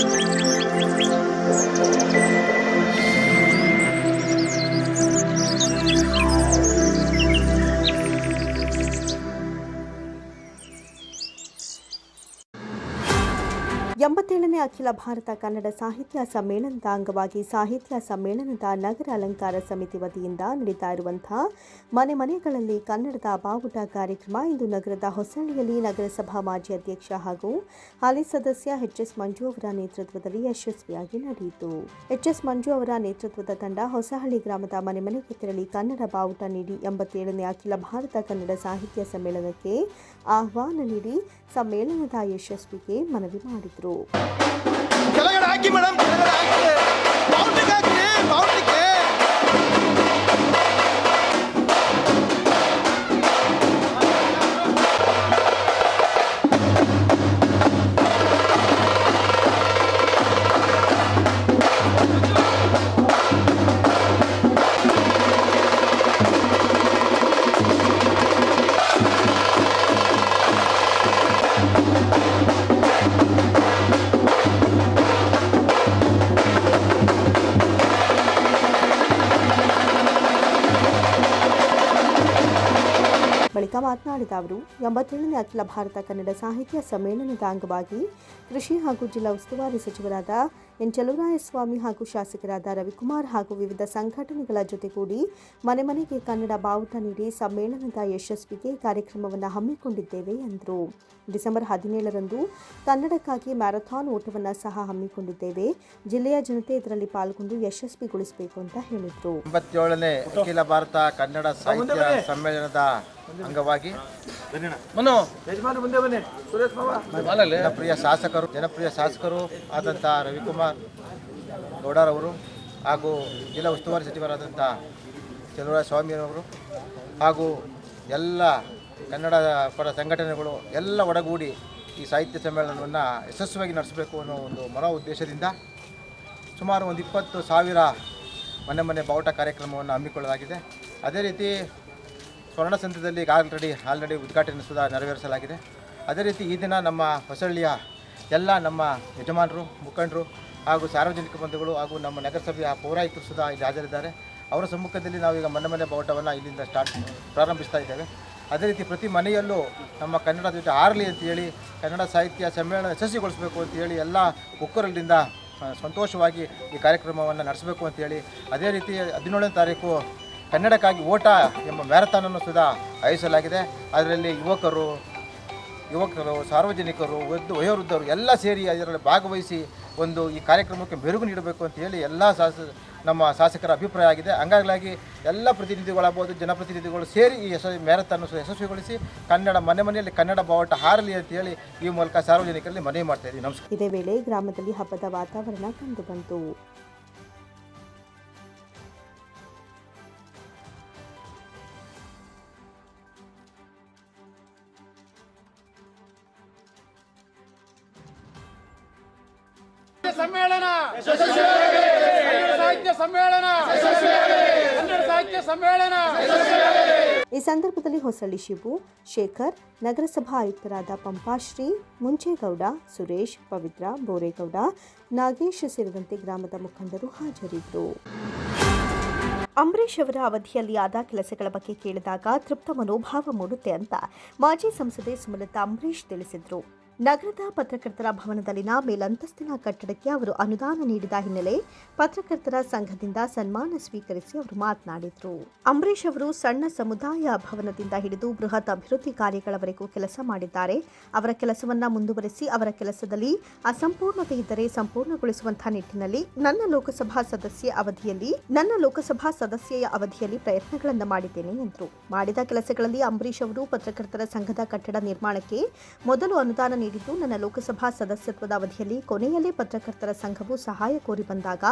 Música ಅಖಿಲ ಭಾರತ ಕನ್ನಡ ಸಾಹಿತ್ಯ ಸಮ್ಮೇಳನದ ಅಂಗವಾಗಿ ಸಾಹಿತ್ಯ ಸಮ್ಮೇಳನದ ನಗರ ಅಲಂಕಾರ ಸಮಿತಿ ವತಿಯಿಂದ ನಡೀತಾ ಇರುವಂತಹ ಮನೆ ಮನೆಗಳಲ್ಲಿ ಕನ್ನಡದ ಬಾವುಟ ಕಾರ್ಯಕ್ರಮ ಇಂದು ನಗರದ ಹೊಸಳ್ಳಿಯಲ್ಲಿ ನಗರಸಭಾ ಮಾಜಿ ಅಧ್ಯಕ್ಷ ಹಾಗೂ ಹಾಲಿ ಸದಸ್ಯ ಎಚ್ ಎಸ್ ಮಂಜು ಅವರ ನೇತೃತ್ವದಲ್ಲಿ ಯಶಸ್ವಿಯಾಗಿ ನಡೆಯಿತು. ಎಚ್ ಎಸ್ ಮಂಜು ಅವರ ನೇತೃತ್ವದ ತಂಡ ಹೊಸಹಳ್ಳಿ ಗ್ರಾಮದ ಮನೆ ಮನೆಗೆ ತೆರಳಿ ಕನ್ನಡ ಬಾವುಟ ನೀಡಿ ಎಂಬತ್ತೇಳನೇ ಅಖಿಲ ಭಾರತ ಕನ್ನಡ ಸಾಹಿತ್ಯ ಸಮ್ಮೇಳನಕ್ಕೆ ಆಹ್ವಾನ ನೀಡಿ ಸಮ್ಮೇಳನದ ಯಶಸ್ವಿಗೆ ಮನವಿ ಮಾಡಿದರು. ಮಾತನಾಡಿದ ಅವರು ಎಂಬತ್ತೇಳನೇ ಅಖಿಲ ಭಾರತ ಕನ್ನಡ ಸಾಹಿತ್ಯ ಸಮ್ಮೇಳನದ ಅಂಗವಾಗಿ ಕೃಷಿ ಹಾಗೂ ಜಿಲ್ಲಾ ಉಸ್ತುವಾರಿ ಸಚಿವರಾದ ಎನ್. ಚಲುವರಾಯಸ್ವಾಮಿ ಹಾಗೂ ಶಾಸಕರಾದ ರವಿಕುಮಾರ್ ಹಾಗೂ ವಿವಿಧ ಸಂಘಟನೆಗಳ ಜೊತೆಗೂಡಿ ಮನೆ ಮನೆಗೆ ಕನ್ನಡ ಬಾವುಟ ನೀಡಿ ಸಮ್ಮೇಳನದ ಯಶಸ್ವಿಗೆ ಕಾರ್ಯಕ್ರಮವನ್ನು ಹಮ್ಮಿಕೊಂಡಿದ್ದೇವೆ ಎಂದರು. ಡಿಸೆಂಬರ್ ಹದಿನೇಳರಂದು ಕನ್ನಡಕ್ಕಾಗಿ ಮ್ಯಾರಥಾನ್ ಓಟವನ್ನು ಸಹ ಹಮ್ಮಿಕೊಂಡಿದ್ದೇವೆ. ಜಿಲ್ಲೆಯ ಜನತೆ ಇದರಲ್ಲಿ ಪಾಲ್ಗೊಂಡು ಯಶಸ್ವಿಗೊಳಿಸಬೇಕು ಅಂತ ಹೇಳಿದರು. ಅಖಿಲ ಭಾರತ ಕನ್ನಡ ಸಾಹಿತ್ಯ ಸಮ್ಮೇಳನದ ಅಂಗವಾಗಿ. ಮನು. ಜನಪ್ರಿಯ ಶಾಸಕರು ಜನಪ್ರಿಯ ಶಾಸಕರು ಆದಂತಹ ರವಿಕುಮಾರ್ ಗೌಡರವರು ಹಾಗೂ ಜಿಲ್ಲಾ ಉಸ್ತುವಾರಿ ಸಚಿವರಾದಂಥ ಚಲುವರಾಯ ಸ್ವಾಮಿಯವರು ಹಾಗೂ ಎಲ್ಲ ಕನ್ನಡ ಪರ ಸಂಘಟನೆಗಳು ಎಲ್ಲ ಒಡಗೂಡಿ ಈ ಸಾಹಿತ್ಯ ಸಮ್ಮೇಳನವನ್ನು ಯಶಸ್ವಿಯಾಗಿ ನಡೆಸಬೇಕು ಅನ್ನೋ ಒಂದು ಮನೋ ಉದ್ದೇಶದಿಂದ ಸುಮಾರು ಒಂದು ಇಪ್ಪತ್ತು ಸಾವಿರ ಮನೆ ಮನೆ ಬಾವುಟ ಕಾರ್ಯಕ್ರಮವನ್ನು ಹಮ್ಮಿಕೊಳ್ಳಲಾಗಿದೆ. ಅದೇ ರೀತಿ ಸ್ವರ್ಣ ಸಂತದಲ್ಲಿ ಆಲ್ರೆಡಿ ಆಲ್ರೆಡಿ ಉದ್ಘಾಟನೆ ಸುದ ನೆರವೇರಿಸಲಾಗಿದೆ. ಅದೇ ರೀತಿ ಈ ದಿನ ನಮ್ಮ ಹೊಸಳ್ಳಿಯ ಎಲ್ಲ ನಮ್ಮ ಯಜಮಾನರು, ಮುಖಂಡರು ಹಾಗೂ ಸಾರ್ವಜನಿಕ ಬಂಧುಗಳು ಹಾಗೂ ನಮ್ಮ ನಗರಸಭೆಯ ಪೌರಾಯುಕ್ತರು ಸುದ ಇಲ್ಲಿ ಹಾಜರಿದ್ದಾರೆ. ಅವರ ಸಮ್ಮುಖದಲ್ಲಿ ನಾವೀಗ ಮನೆ ಮನೆ ಬಾವುಟವನ್ನು ಇಲ್ಲಿಂದ ಸ್ಟಾರ್ಟ್ ಪ್ರಾರಂಭಿಸ್ತಾ ಇದ್ದೇವೆ. ಅದೇ ರೀತಿ ಪ್ರತಿ ಮನೆಯಲ್ಲೂ ನಮ್ಮ ಕನ್ನಡ ಜೊತೆ ಆರಲಿ ಅಂತೇಳಿ ಕನ್ನಡ ಸಾಹಿತ್ಯ ಸಮ್ಮೇಳನ ಯಶಸ್ವಿಗೊಳಿಸಬೇಕು ಅಂತೇಳಿ ಎಲ್ಲ ಒಕ್ಕೂರಲ್ಲಿಂದ ಸಂತೋಷವಾಗಿ ಈ ಕಾರ್ಯಕ್ರಮವನ್ನು ನಡೆಸಬೇಕು ಅಂತೇಳಿ ಅದೇ ರೀತಿ ಹದಿನೇಳನೇ ತಾರೀಕು ಕನ್ನಡಕ್ಕಾಗಿ ಓಟ ಎಂಬ ಮ್ಯಾರಥಾನನ್ನು ಸುಧಾ ಆಯೋಜಿಸಲಾಗಿದೆ. ಅದರಲ್ಲಿ ಯುವಕರು ಯುವಕರು, ಸಾರ್ವಜನಿಕರು, ವೃದ್ಧ, ವಯೋವೃದ್ಧರು ಎಲ್ಲ ಸೇರಿ ಅದರಲ್ಲಿ ಭಾಗವಹಿಸಿ ಒಂದು ಈ ಕಾರ್ಯಕ್ರಮಕ್ಕೆ ಮೆರುಗು ನೀಡಬೇಕು ಅಂತ ಹೇಳಿ ಎಲ್ಲ ಶಾಸ, ನಮ್ಮ ಶಾಸಕರ ಅಭಿಪ್ರಾಯ ಆಗಿದೆ. ಹಂಗಾಗಲಾಗಿ ಎಲ್ಲ ಪ್ರತಿನಿಧಿಗಳಾಗ್ಬೋದು ಜನಪ್ರತಿನಿಧಿಗಳು ಸೇರಿ ಈ ಯಶ ಮ್ಯಾರಥಾನ್ ಯಶಸ್ವಿಗೊಳಿಸಿ ಕನ್ನಡ ಮನೆ ಮನೆಯಲ್ಲಿ ಕನ್ನಡ ಬಾವುಟ ಹಾರಲಿ ಅಂತ ಹೇಳಿ ಈ ಮೂಲಕ ಸಾರ್ವಜನಿಕರಲ್ಲಿ ಮನವಿ ಮಾಡ್ತಾ ಇದ್ದೀವಿ. ನಮಸ್ಕಾರ. ಇದೇ ವೇಳೆ ಗ್ರಾಮದಲ್ಲಿ ಹಬ್ಬದ ವಾತಾವರಣ ಕಂಡುಬಂತು. ಸಮ್ಮೇಳನ. ಸಾಹಿತ್ಯ ಸಮ್ಮೇಳನ. ಕನ್ನಡ ಸಾಹಿತ್ಯ ಸಮ್ಮೇಳನ. ಈ ಸಂದರ್ಭದಲ್ಲಿ ಹೊಸಳ್ಳಿ ಶಿವು, ಶೇಖರ್, ನಗರಸಭಾ ಆಯುಕ್ತರಾದ ಪಂಪಾಶ್ರೀ, ಮುಂಚೇಗೌಡ, ಸುರೇಶ್, ಪವಿತ್ರ, ಬೋರೇಗೌಡ, ನಾಗೇಶ್ ಸೇರಿದಂತೆ ಗ್ರಾಮದ ಮುಖಂಡರು ಹಾಜರಿದ್ದರು. ಅಂಬರೀಷ್ ಅವರ ಅವಧಿಯಲ್ಲಿ ಆದ ಕೆಲಸಗಳ ಬಗ್ಗೆ ಕೇಳಿದಾಗ ತೃಪ್ತ ಮನೋಭಾವ ಮೂಡುತ್ತೆ ಅಂತ ಮಾಜಿ ಸಂಸದೆ ಸುಮಲತಾ ಅಂಬರೀಷ್ ತಿಳಿಸಿದರು. ನಗರದ ಪತ್ರಕರ್ತರ ಭವನದಲ್ಲಿನ ಮೇಲಂತಸ್ತಿನ ಕಟ್ಟಡಕ್ಕೆ ಅವರು ಅನುದಾನ ನೀಡಿದ ಹಿನ್ನೆಲೆ ಪತ್ರಕರ್ತರ ಸಂಘದಿಂದ ಸನ್ಮಾನ ಸ್ವೀಕರಿಸಿ ಅವರು ಮಾತನಾಡಿದರು. ಅಂಬರೀಷ್ ಅವರು ಸಣ್ಣ ಸಮುದಾಯ ಭವನದಿಂದ ಹಿಡಿದು ಬೃಹತ್ ಅಭಿವೃದ್ಧಿ ಕಾರ್ಯಗಳವರೆಗೂ ಕೆಲಸ ಮಾಡಿದ್ದಾರೆ. ಅವರ ಕೆಲಸವನ್ನ ಮುಂದುವರೆಸಿ ಅವರ ಕೆಲಸದಲ್ಲಿ ಅಸಂಪೂರ್ಣತೆ ಇದ್ದರೆ ಸಂಪೂರ್ಣಗೊಳಿಸುವಂತಹ ನಿಟ್ಟಿನಲ್ಲಿ ನನ್ನ ಲೋಕಸಭಾ ಸದಸ್ಯ ಅವಧಿಯಲ್ಲಿ, ನನ್ನ ಲೋಕಸಭಾ ಸದಸ್ಯೆಯ ಅವಧಿಯಲ್ಲಿ ಪ್ರಯತ್ನಗಳನ್ನು ಮಾಡಿದ್ದೇನೆ ಎಂದರು. ಮಾಡಿದ ಕೆಲಸಗಳಲ್ಲಿ ಅಂಬರೀಷ್ ಅವರು ಪತ್ರಕರ್ತರ ಸಂಘದ ಕಟ್ಟಡ ನಿರ್ಮಾಣಕ್ಕೆ ಮೊದಲು ಅನುದಾನ ನೀಡಿದ್ದು, ನನ್ನ ಲೋಕಸಭಾ ಸದಸ್ಯತ್ವದ ಅವಧಿಯಲ್ಲಿ ಕೊನೆಯಲ್ಲೇ ಪತ್ರಕರ್ತರ ಸಂಘವು ಸಹಾಯ ಕೋರಿ ಬಂದಾಗ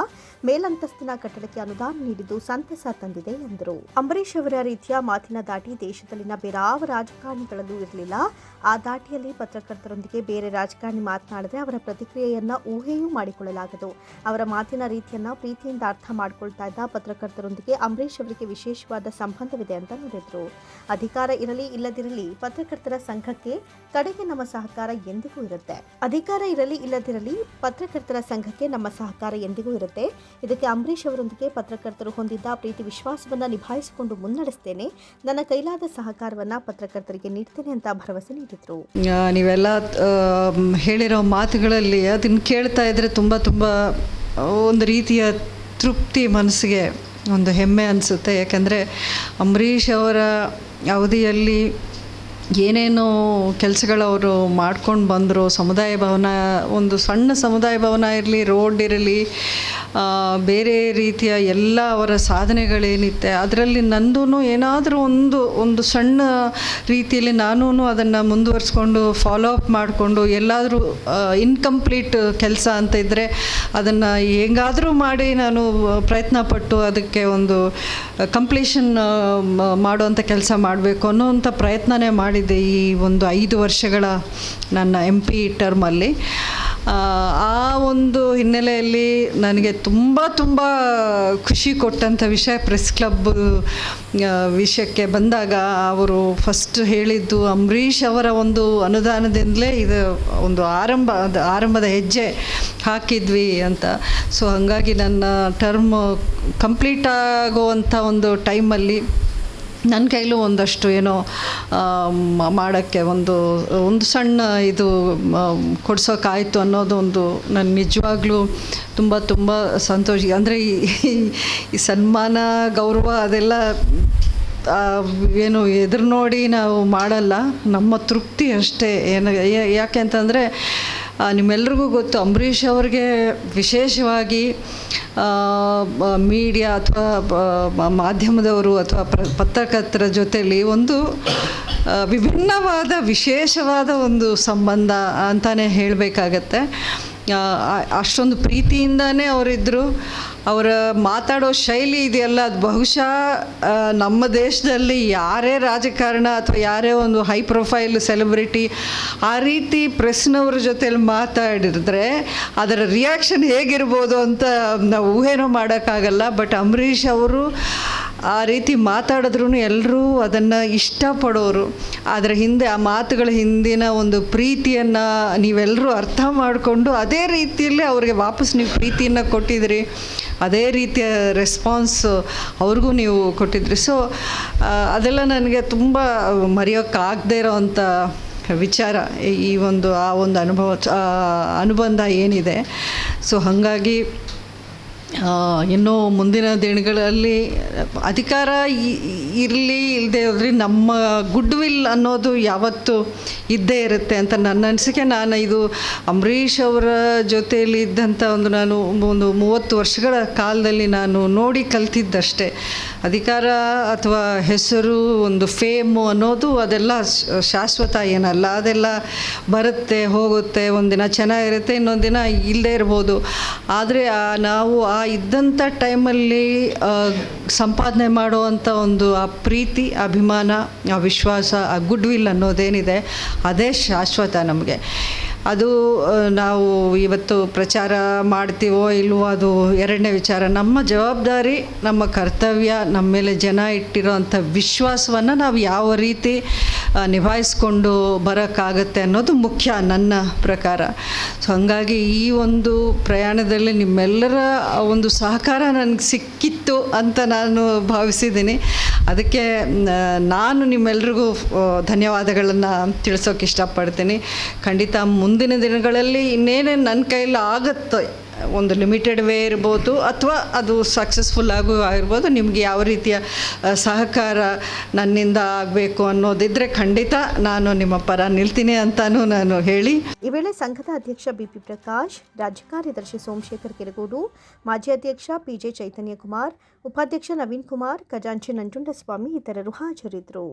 ಮೇಲಂತಸ್ತಿನ ಕಟ್ಟಡಕ್ಕೆ ಅನುದಾನ ನೀಡಿದ್ದು ಸಂತಸ ತಂದಿದೆ ಎಂದರು. ಅಂಬರೀಷ್ ಅವರ ರೀತಿಯ ಮಾತಿನ ದಾಟಿ ದೇಶದಲ್ಲಿನ ಬೇರಾವ ರಾಜಕಾರಣಿಗಳಲ್ಲೂ ಇರಲಿಲ್ಲ. ಆ ದಾಟಿಯಲ್ಲಿ ಪತ್ರಕರ್ತರೊಂದಿಗೆ ಬೇರೆ ರಾಜಕಾರಣಿ ಮಾತನಾಡದೆ ಅವರ ಪ್ರತಿಕ್ರಿಯೆಯನ್ನ ಊಹೆಯೂ ಮಾಡಿಕೊಳ್ಳಲಾಗದು. ಅವರ ಮಾತಿನ ರೀತಿಯನ್ನ ಪ್ರೀತಿಯಿಂದ ಅರ್ಥ ಮಾಡಿಕೊಳ್ತಾ ಇದ್ದ ಪತ್ರಕರ್ತರೊಂದಿಗೆ ಅಂಬರೀಷ್ ಅವರಿಗೆ ವಿಶೇಷವಾದ ಸಂಬಂಧವಿದೆ ಅಂತ ನುಡಿದ್ರು. ಅಧಿಕಾರ ಇರಲಿ, ಇಲ್ಲದಿರಲಿ, ಪತ್ರಕರ್ತರ ಸಂಘಕ್ಕೆ ಕಡೆಗೆ ನಮ್ಮ ಸಹಕಾರ ಎಂದಿಗೂ ಇರುತ್ತೆ. ಅಧಿಕಾರ ಇರಲಿ ಇಲ್ಲದಿರಲಿ ಪತ್ರಕರ್ತರ ಸಂಘಕ್ಕೆ ನಮ್ಮ ಸಹಕಾರ ಎಂದಿಗೂ ಇರುತ್ತೆ. ಇದಕ್ಕೆ ಅಂಬರೀಷ್ ಅವರೊಂದಿಗೆ ಪತ್ರಕರ್ತರು ಹೊಂದಿದ್ದ ಪ್ರೀತಿ ವಿಶ್ವಾಸವನ್ನು ನಿಭಾಯಿಸಿಕೊಂಡು ಮುನ್ನಡೆಸ್ತೇನೆ. ನನ್ನ ಕೈಲಾದ ಸಹಕಾರವನ್ನು ಪತ್ರಕರ್ತರಿಗೆ ನೀಡ್ತೇನೆ ಅಂತ ಭರವಸೆ ನೀಡಿದ್ರು. ನೀವೆಲ್ಲ ಹೇಳಿರೋ ಮಾತುಗಳಲ್ಲಿ ಅದನ್ನು ಕೇಳ್ತಾ ಇದ್ರೆ ತುಂಬ ತುಂಬ ಒಂದು ರೀತಿಯ ತೃಪ್ತಿ ಮನಸ್ಸಿಗೆ ಒಂದು ಹೆಮ್ಮೆ ಅನಿಸುತ್ತೆ. ಯಾಕೆಂದರೆ ಅಂಬರೀಷ್ ಅವರ ಅವಧಿಯಲ್ಲಿ ಏನೇನು ಕೆಲಸಗಳವರು ಮಾಡ್ಕೊಂಡು ಬಂದರು, ಸಮುದಾಯ ಭವನ, ಒಂದು ಸಣ್ಣ ಸಮುದಾಯ ಭವನ ಇರಲಿ, ರೋಡ್ ಇರಲಿ ಬೇರೆ ರೀತಿಯ ಎಲ್ಲ ಅವರ ಸಾಧನೆಗಳೇನಿತ್ತೆ, ಅದರಲ್ಲಿ ನಂದೂ ಏನಾದರೂ ಒಂದು ಒಂದು ಸಣ್ಣ ರೀತಿಯಲ್ಲಿ ನಾನೂ ಅದನ್ನು ಮುಂದುವರಿಸ್ಕೊಂಡು ಫಾಲೋ ಅಪ್ ಮಾಡಿಕೊಂಡು ಎಲ್ಲಾದರೂ ಇನ್ಕಂಪ್ಲೀಟ್ ಕೆಲಸ ಅಂತ ಇದ್ದರೆ ಅದನ್ನು ಹೆಂಗಾದರೂ ಮಾಡಿ ನಾನು ಪ್ರಯತ್ನ ಪಟ್ಟು ಅದಕ್ಕೆ ಒಂದು ಕಂಪ್ಲೀಷನ್ ಮಾಡುವಂಥ ಕೆಲಸ ಮಾಡಬೇಕು ಅನ್ನೋವಂಥ ಪ್ರಯತ್ನನೇ ಮಾಡಿದ್ದೆ ಈ ಒಂದು ಐದು ವರ್ಷಗಳ ನನ್ನ ಎಂ ಪಿ ಟರ್ಮಲ್ಲಿ ಆ, ಒಂದು ಹಿನ್ನೆಲೆಯಲ್ಲಿ ನನಗೆ ತುಂಬ ತುಂಬ ಖುಷಿ ಕೊಟ್ಟಂಥ ವಿಷಯ ಪ್ರೆಸ್ ಕ್ಲಬ್ ವಿಷಯಕ್ಕೆ ಬಂದಾಗ ಅವರು ಫಸ್ಟ್ ಹೇಳಿದ್ದು ಅಂಬರೀಷ್ ಅವರ ಒಂದು ಅನುದಾನದಿಂದಲೇ ಇದು ಒಂದು ಆರಂಭ ಆರಂಭದ ಹೆಜ್ಜೆ ಹಾಕಿದ್ವಿ ಅಂತ. ಸೊ ಹಾಗಾಗಿ ನನ್ನ ಟರ್ಮ್ ಕಂಪ್ಲೀಟ್ ಆಗುವಂಥ ಒಂದು ಟೈಮಲ್ಲಿ ನನ್ನ ಕೈಲೂ ಒಂದಷ್ಟು ಏನೋ ಮಾಡೋಕ್ಕೆ ಒಂದು ಒಂದು ಸಣ್ಣ ಇದು ಕೊಡ್ಸೋಕ್ಕಾಯಿತು ಅನ್ನೋದು ಒಂದು ನಾನು ನಿಜವಾಗ್ಲೂ ತುಂಬ ತುಂಬ ಸಂತೋಷ. ಅಂದರೆ ಈ ಈ ಸನ್ಮಾನ, ಗೌರವ ಅದೆಲ್ಲ ಏನು ಎದುರು ನೋಡಿ ನಾವು ಮಾಡಲ್ಲ. ನಮ್ಮ ತೃಪ್ತಿ ಅಷ್ಟೇ. ಏನು ಯಾಕೆ ಅಂತಂದರೆ ನಿಮ್ಮೆಲ್ರಿಗೂ ಗೊತ್ತು, ಅಂಬರೀಷ್ ಅವ್ರಿಗೆ ವಿಶೇಷವಾಗಿ ಮೀಡಿಯಾ ಅಥವಾ ಮಾಧ್ಯಮದವರು ಅಥವಾ ಪತ್ರಕರ್ತರ ಜೊತೆಯಲ್ಲಿ ಒಂದು ವಿಭಿನ್ನವಾದ, ವಿಶೇಷವಾದ ಒಂದು ಸಂಬಂಧ ಅಂತಲೇ ಹೇಳಬೇಕಾಗತ್ತೆ. ಅಷ್ಟೊಂದು ಪ್ರೀತಿಯಿಂದನೇ ಅವರಿದ್ದರು ಅವರ ಮಾತಾಡೋ ಶೈಲಿ ಇದೆಯಲ್ಲ, ಅದು ಬಹುಶಃ ನಮ್ಮ ದೇಶದಲ್ಲಿ ಯಾರೇ ರಾಜಕಾರಣ ಅಥವಾ ಯಾರೇ ಒಂದು ಹೈ ಪ್ರೊಫೈಲ್ ಸೆಲೆಬ್ರಿಟಿ ಆ ರೀತಿ ಪ್ರೆಸ್ನವ್ರ ಜೊತೆಲಿ ಮಾತಾಡಿದ್ರೆ ಅದರ ರಿಯಾಕ್ಷನ್ ಹೇಗಿರ್ಬೋದು ಅಂತ ನಾವು ಊಹೆನೂ ಮಾಡೋಕ್ಕಾಗಲ್ಲ. ಬಟ್ ಅಂಬರೀಷ್ ಅವರು ಆ ರೀತಿ ಮಾತಾಡಿದ್ರೂ ಎಲ್ಲರೂ ಅದನ್ನು ಇಷ್ಟಪಡೋರು. ಅದರ ಹಿಂದೆ ಆ ಮಾತುಗಳ ಹಿಂದಿನ ಒಂದು ಪ್ರೀತಿಯನ್ನು ನೀವೆಲ್ಲರೂ ಅರ್ಥ ಮಾಡಿಕೊಂಡು ಅದೇ ರೀತಿಯಲ್ಲಿ ಅವ್ರಿಗೆ ವಾಪಸ್ ನೀವು ಪ್ರೀತಿಯನ್ನು ಕೊಟ್ಟಿದ್ರಿ. ಅದೇ ರೀತಿಯ ರೆಸ್ಪಾನ್ಸ್ ಅವ್ರಿಗೂ ನೀವು ಕೊಟ್ಟಿದ್ರಿ. ಸೊ ಅದೆಲ್ಲ ನನಗೆ ತುಂಬ ಮರೆಯೋಕ್ಕಾಗದೇ ಇರೋವಂಥ ವಿಚಾರ ಈ- ಒಂದು, ಆ ಒಂದು ಅನುಭವ ಅನುಬಂಧ ಏನಿದೆ. ಸೊ ಹಾಗಾಗಿ ಇನ್ನೂ ಮುಂದಿನ ದಿನಗಳಲ್ಲಿ ಅಧಿಕಾರ ಇರಲಿ ಇಲ್ಲದೆ ಹೋದ್ರೆ ನಮ್ಮ ಗುಡ್ ವಿಲ್ ಅನ್ನೋದು ಯಾವತ್ತೂ ಇದ್ದೇ ಇರುತ್ತೆ ಅಂತ ನನ್ನ ಅನಿಸಿಕೆ. ನಾನು ಇದು ಅಂಬರೀಷ್ ಅವರ ಜೊತೆಯಲ್ಲಿ ಇದ್ದಂಥ ಒಂದು ನಾನು ಒಂದು ಮೂವತ್ತು ವರ್ಷಗಳ ಕಾಲದಲ್ಲಿ ನಾನು ನೋಡಿ ಕಲ್ತಿದ್ದಷ್ಟೇ. ಅಧಿಕಾರ ಅಥವಾ ಹೆಸರು, ಒಂದು ಫೇಮು ಅನ್ನೋದು ಅದೆಲ್ಲ ಶಾಶ್ವತ ಏನಲ್ಲ. ಅದೆಲ್ಲ ಬರುತ್ತೆ, ಹೋಗುತ್ತೆ, ಒಂದಿನ ಚೆನ್ನಾಗಿರುತ್ತೆ ಇನ್ನೊಂದು ದಿನ ಇಲ್ಲದೆ ಇರ್ಬೋದು. ಆದರೆ ನಾವು ಆ ಇದ್ದಂಥ ಟೈಮಲ್ಲಿ ಸಂಪಾದನೆ ಮಾಡುವಂಥ ಒಂದು, ಆ ಪ್ರೀತಿ, ಅಭಿಮಾನ, ಆ ವಿಶ್ವಾಸ, ಆ ಗುಡ್ ವಿಲ್ ಅನ್ನೋದೇನಿದೆ, ಅದೇ ಶಾಶ್ವತ ನಮಗೆ. ಅದು ನಾವು ಇವತ್ತು ಪ್ರಚಾರ ಮಾಡ್ತೀವೋ ಇಲ್ವೋ ಅದು ಎರಡನೇ ವಿಚಾರ. ನಮ್ಮ ಜವಾಬ್ದಾರಿ, ನಮ್ಮ ಕರ್ತವ್ಯ, ನಮ್ಮ ಮೇಲೆ ಜನ ಇಟ್ಟಿರೋಂಥ ವಿಶ್ವಾಸವನ್ನು ನಾವು ಯಾವ ರೀತಿ ನಿಭಾಯಿಸ್ಕೊಂಡು ಬರೋಕ್ಕಾಗತ್ತೆ ಅನ್ನೋದು ಮುಖ್ಯ ನನ್ನ ಪ್ರಕಾರ. ಸೊ ಹಾಗಾಗಿ ಈ ಒಂದು ಪ್ರಯಾಣದಲ್ಲಿ ನಿಮ್ಮೆಲ್ಲರ ಒಂದು ಸಹಕಾರ ನನಗೆ ಸಿಕ್ಕಿತ್ತು ಅಂತ ನಾನು ಭಾವಿಸಿದ್ದೀನಿ. ಅದಕ್ಕೆ ನಾನು ನಿಮ್ಮೆಲ್ರಿಗೂ ಧನ್ಯವಾದಗಳನ್ನು ತಿಳಿಸೋಕೆ ಇಷ್ಟಪಡ್ತೀನಿ. ಖಂಡಿತ ಮುಂದಿನ ದಿನಗಳಲ್ಲಿ ಇನ್ನೇನೇನು ನನ್ನ ಕೈಯಲ್ಲಿ ಆಗುತ್ತೆ, ಒಂದು ಲಿಮಿಟೆಡ್ ವೇ ಇರ್ಬೋದು, ಅಥವಾ ಅದು ಸಕ್ಸಸ್ಫುಲ್ ಆಗು ಆಗಿರ್ಬೋದು, ನಿಮಗೆ ಯಾವ ರೀತಿಯ ಸಹಕಾರ ನನ್ನಿಂದ ಆಗಬೇಕು ಅನ್ನೋದಿದ್ದರೆ ಖಂಡಿತ ನಾನು ನಿಮ್ಮ ಪರ ನಿಲ್ತೀನಿ ಅಂತಲೂ ನಾನು ಹೇಳಿ. ಈ ವೇಳೆ ಸಂಘದ ಅಧ್ಯಕ್ಷ ಬಿಪಿ ಪ್ರಕಾಶ್, ರಾಜ್ಯ ಕಾರ್ಯದರ್ಶಿ ಸೋಮಶೇಖರ್ ಕೆರಗೋಡು, ಮಾಜಿ ಅಧ್ಯಕ್ಷ ಪಿಜೆ ಚೈತನ್ಯ ಕುಮಾರ್ ಉಪಾಧ್ಯಕ್ಷ ನವೀನ್ ಕುಮಾರ್, ಖಜಾಂಚಿ ನಂಜುಂಡಸ್ವಾಮಿ ಇತರರು ಹಾಜರಿದ್ದರು.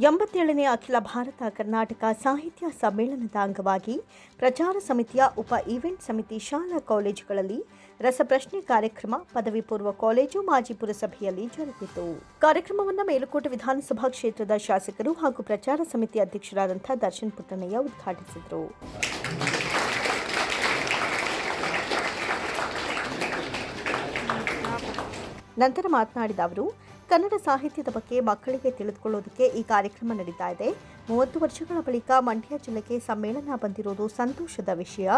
ಎಂಬತ್ತೇಳನೇ ಅಖಿಲ ಭಾರತ ಕರ್ನಾಟಕ ಸಾಹಿತ್ಯ ಸಮ್ಮೇಳನದ ಅಂಗವಾಗಿ ಪ್ರಚಾರ ಸಮಿತಿಯ ಉಪ ಈವೆಂಟ್ ಸಮಿತಿ ಶಾಲಾ ಕಾಲೇಜುಗಳಲ್ಲಿ ರಸಪ್ರಶ್ನೆ ಕಾರ್ಯಕ್ರಮ ಪದವಿ ಪೂರ್ವ ಕಾಲೇಜು ಮಾಜಿ ಪುರಸಭೆಯಲ್ಲಿ ಜರುಗಿತು. ಕಾರ್ಯಕ್ರಮವನ್ನು ಮೇಲುಕೋಟೆ ವಿಧಾನಸಭಾ ಕ್ಷೇತ್ರದ ಶಾಸಕರು ಹಾಗೂ ಪ್ರಚಾರ ಸಮಿತಿ ಅಧ್ಯಕ್ಷರಾದಂಥ ದರ್ಶನ್ ಪುಟ್ಟಣ್ಣಯ್ಯ ಉದ್ಘಾಟಿಸಿದರು. ನಂತರ ಮಾತನಾಡಿದ ಅವರು ಕನ್ನಡ ಸಾಹಿತ್ಯದ ಬಗ್ಗೆ ಮಕ್ಕಳಿಗೆ ತಿಳಿದುಕೊಳ್ಳೋದಕ್ಕೆ ಈ ಕಾರ್ಯಕ್ರಮ ನಡೀತಾ ಇದೆ. ಮೂವತ್ತು ವರ್ಷಗಳ ಬಳಿಕ ಮಂಡ್ಯ ಜಿಲ್ಲೆಗೆ ಸಮ್ಮೇಳನ ಬಂದಿರೋದು ಸಂತೋಷದ ವಿಷಯ.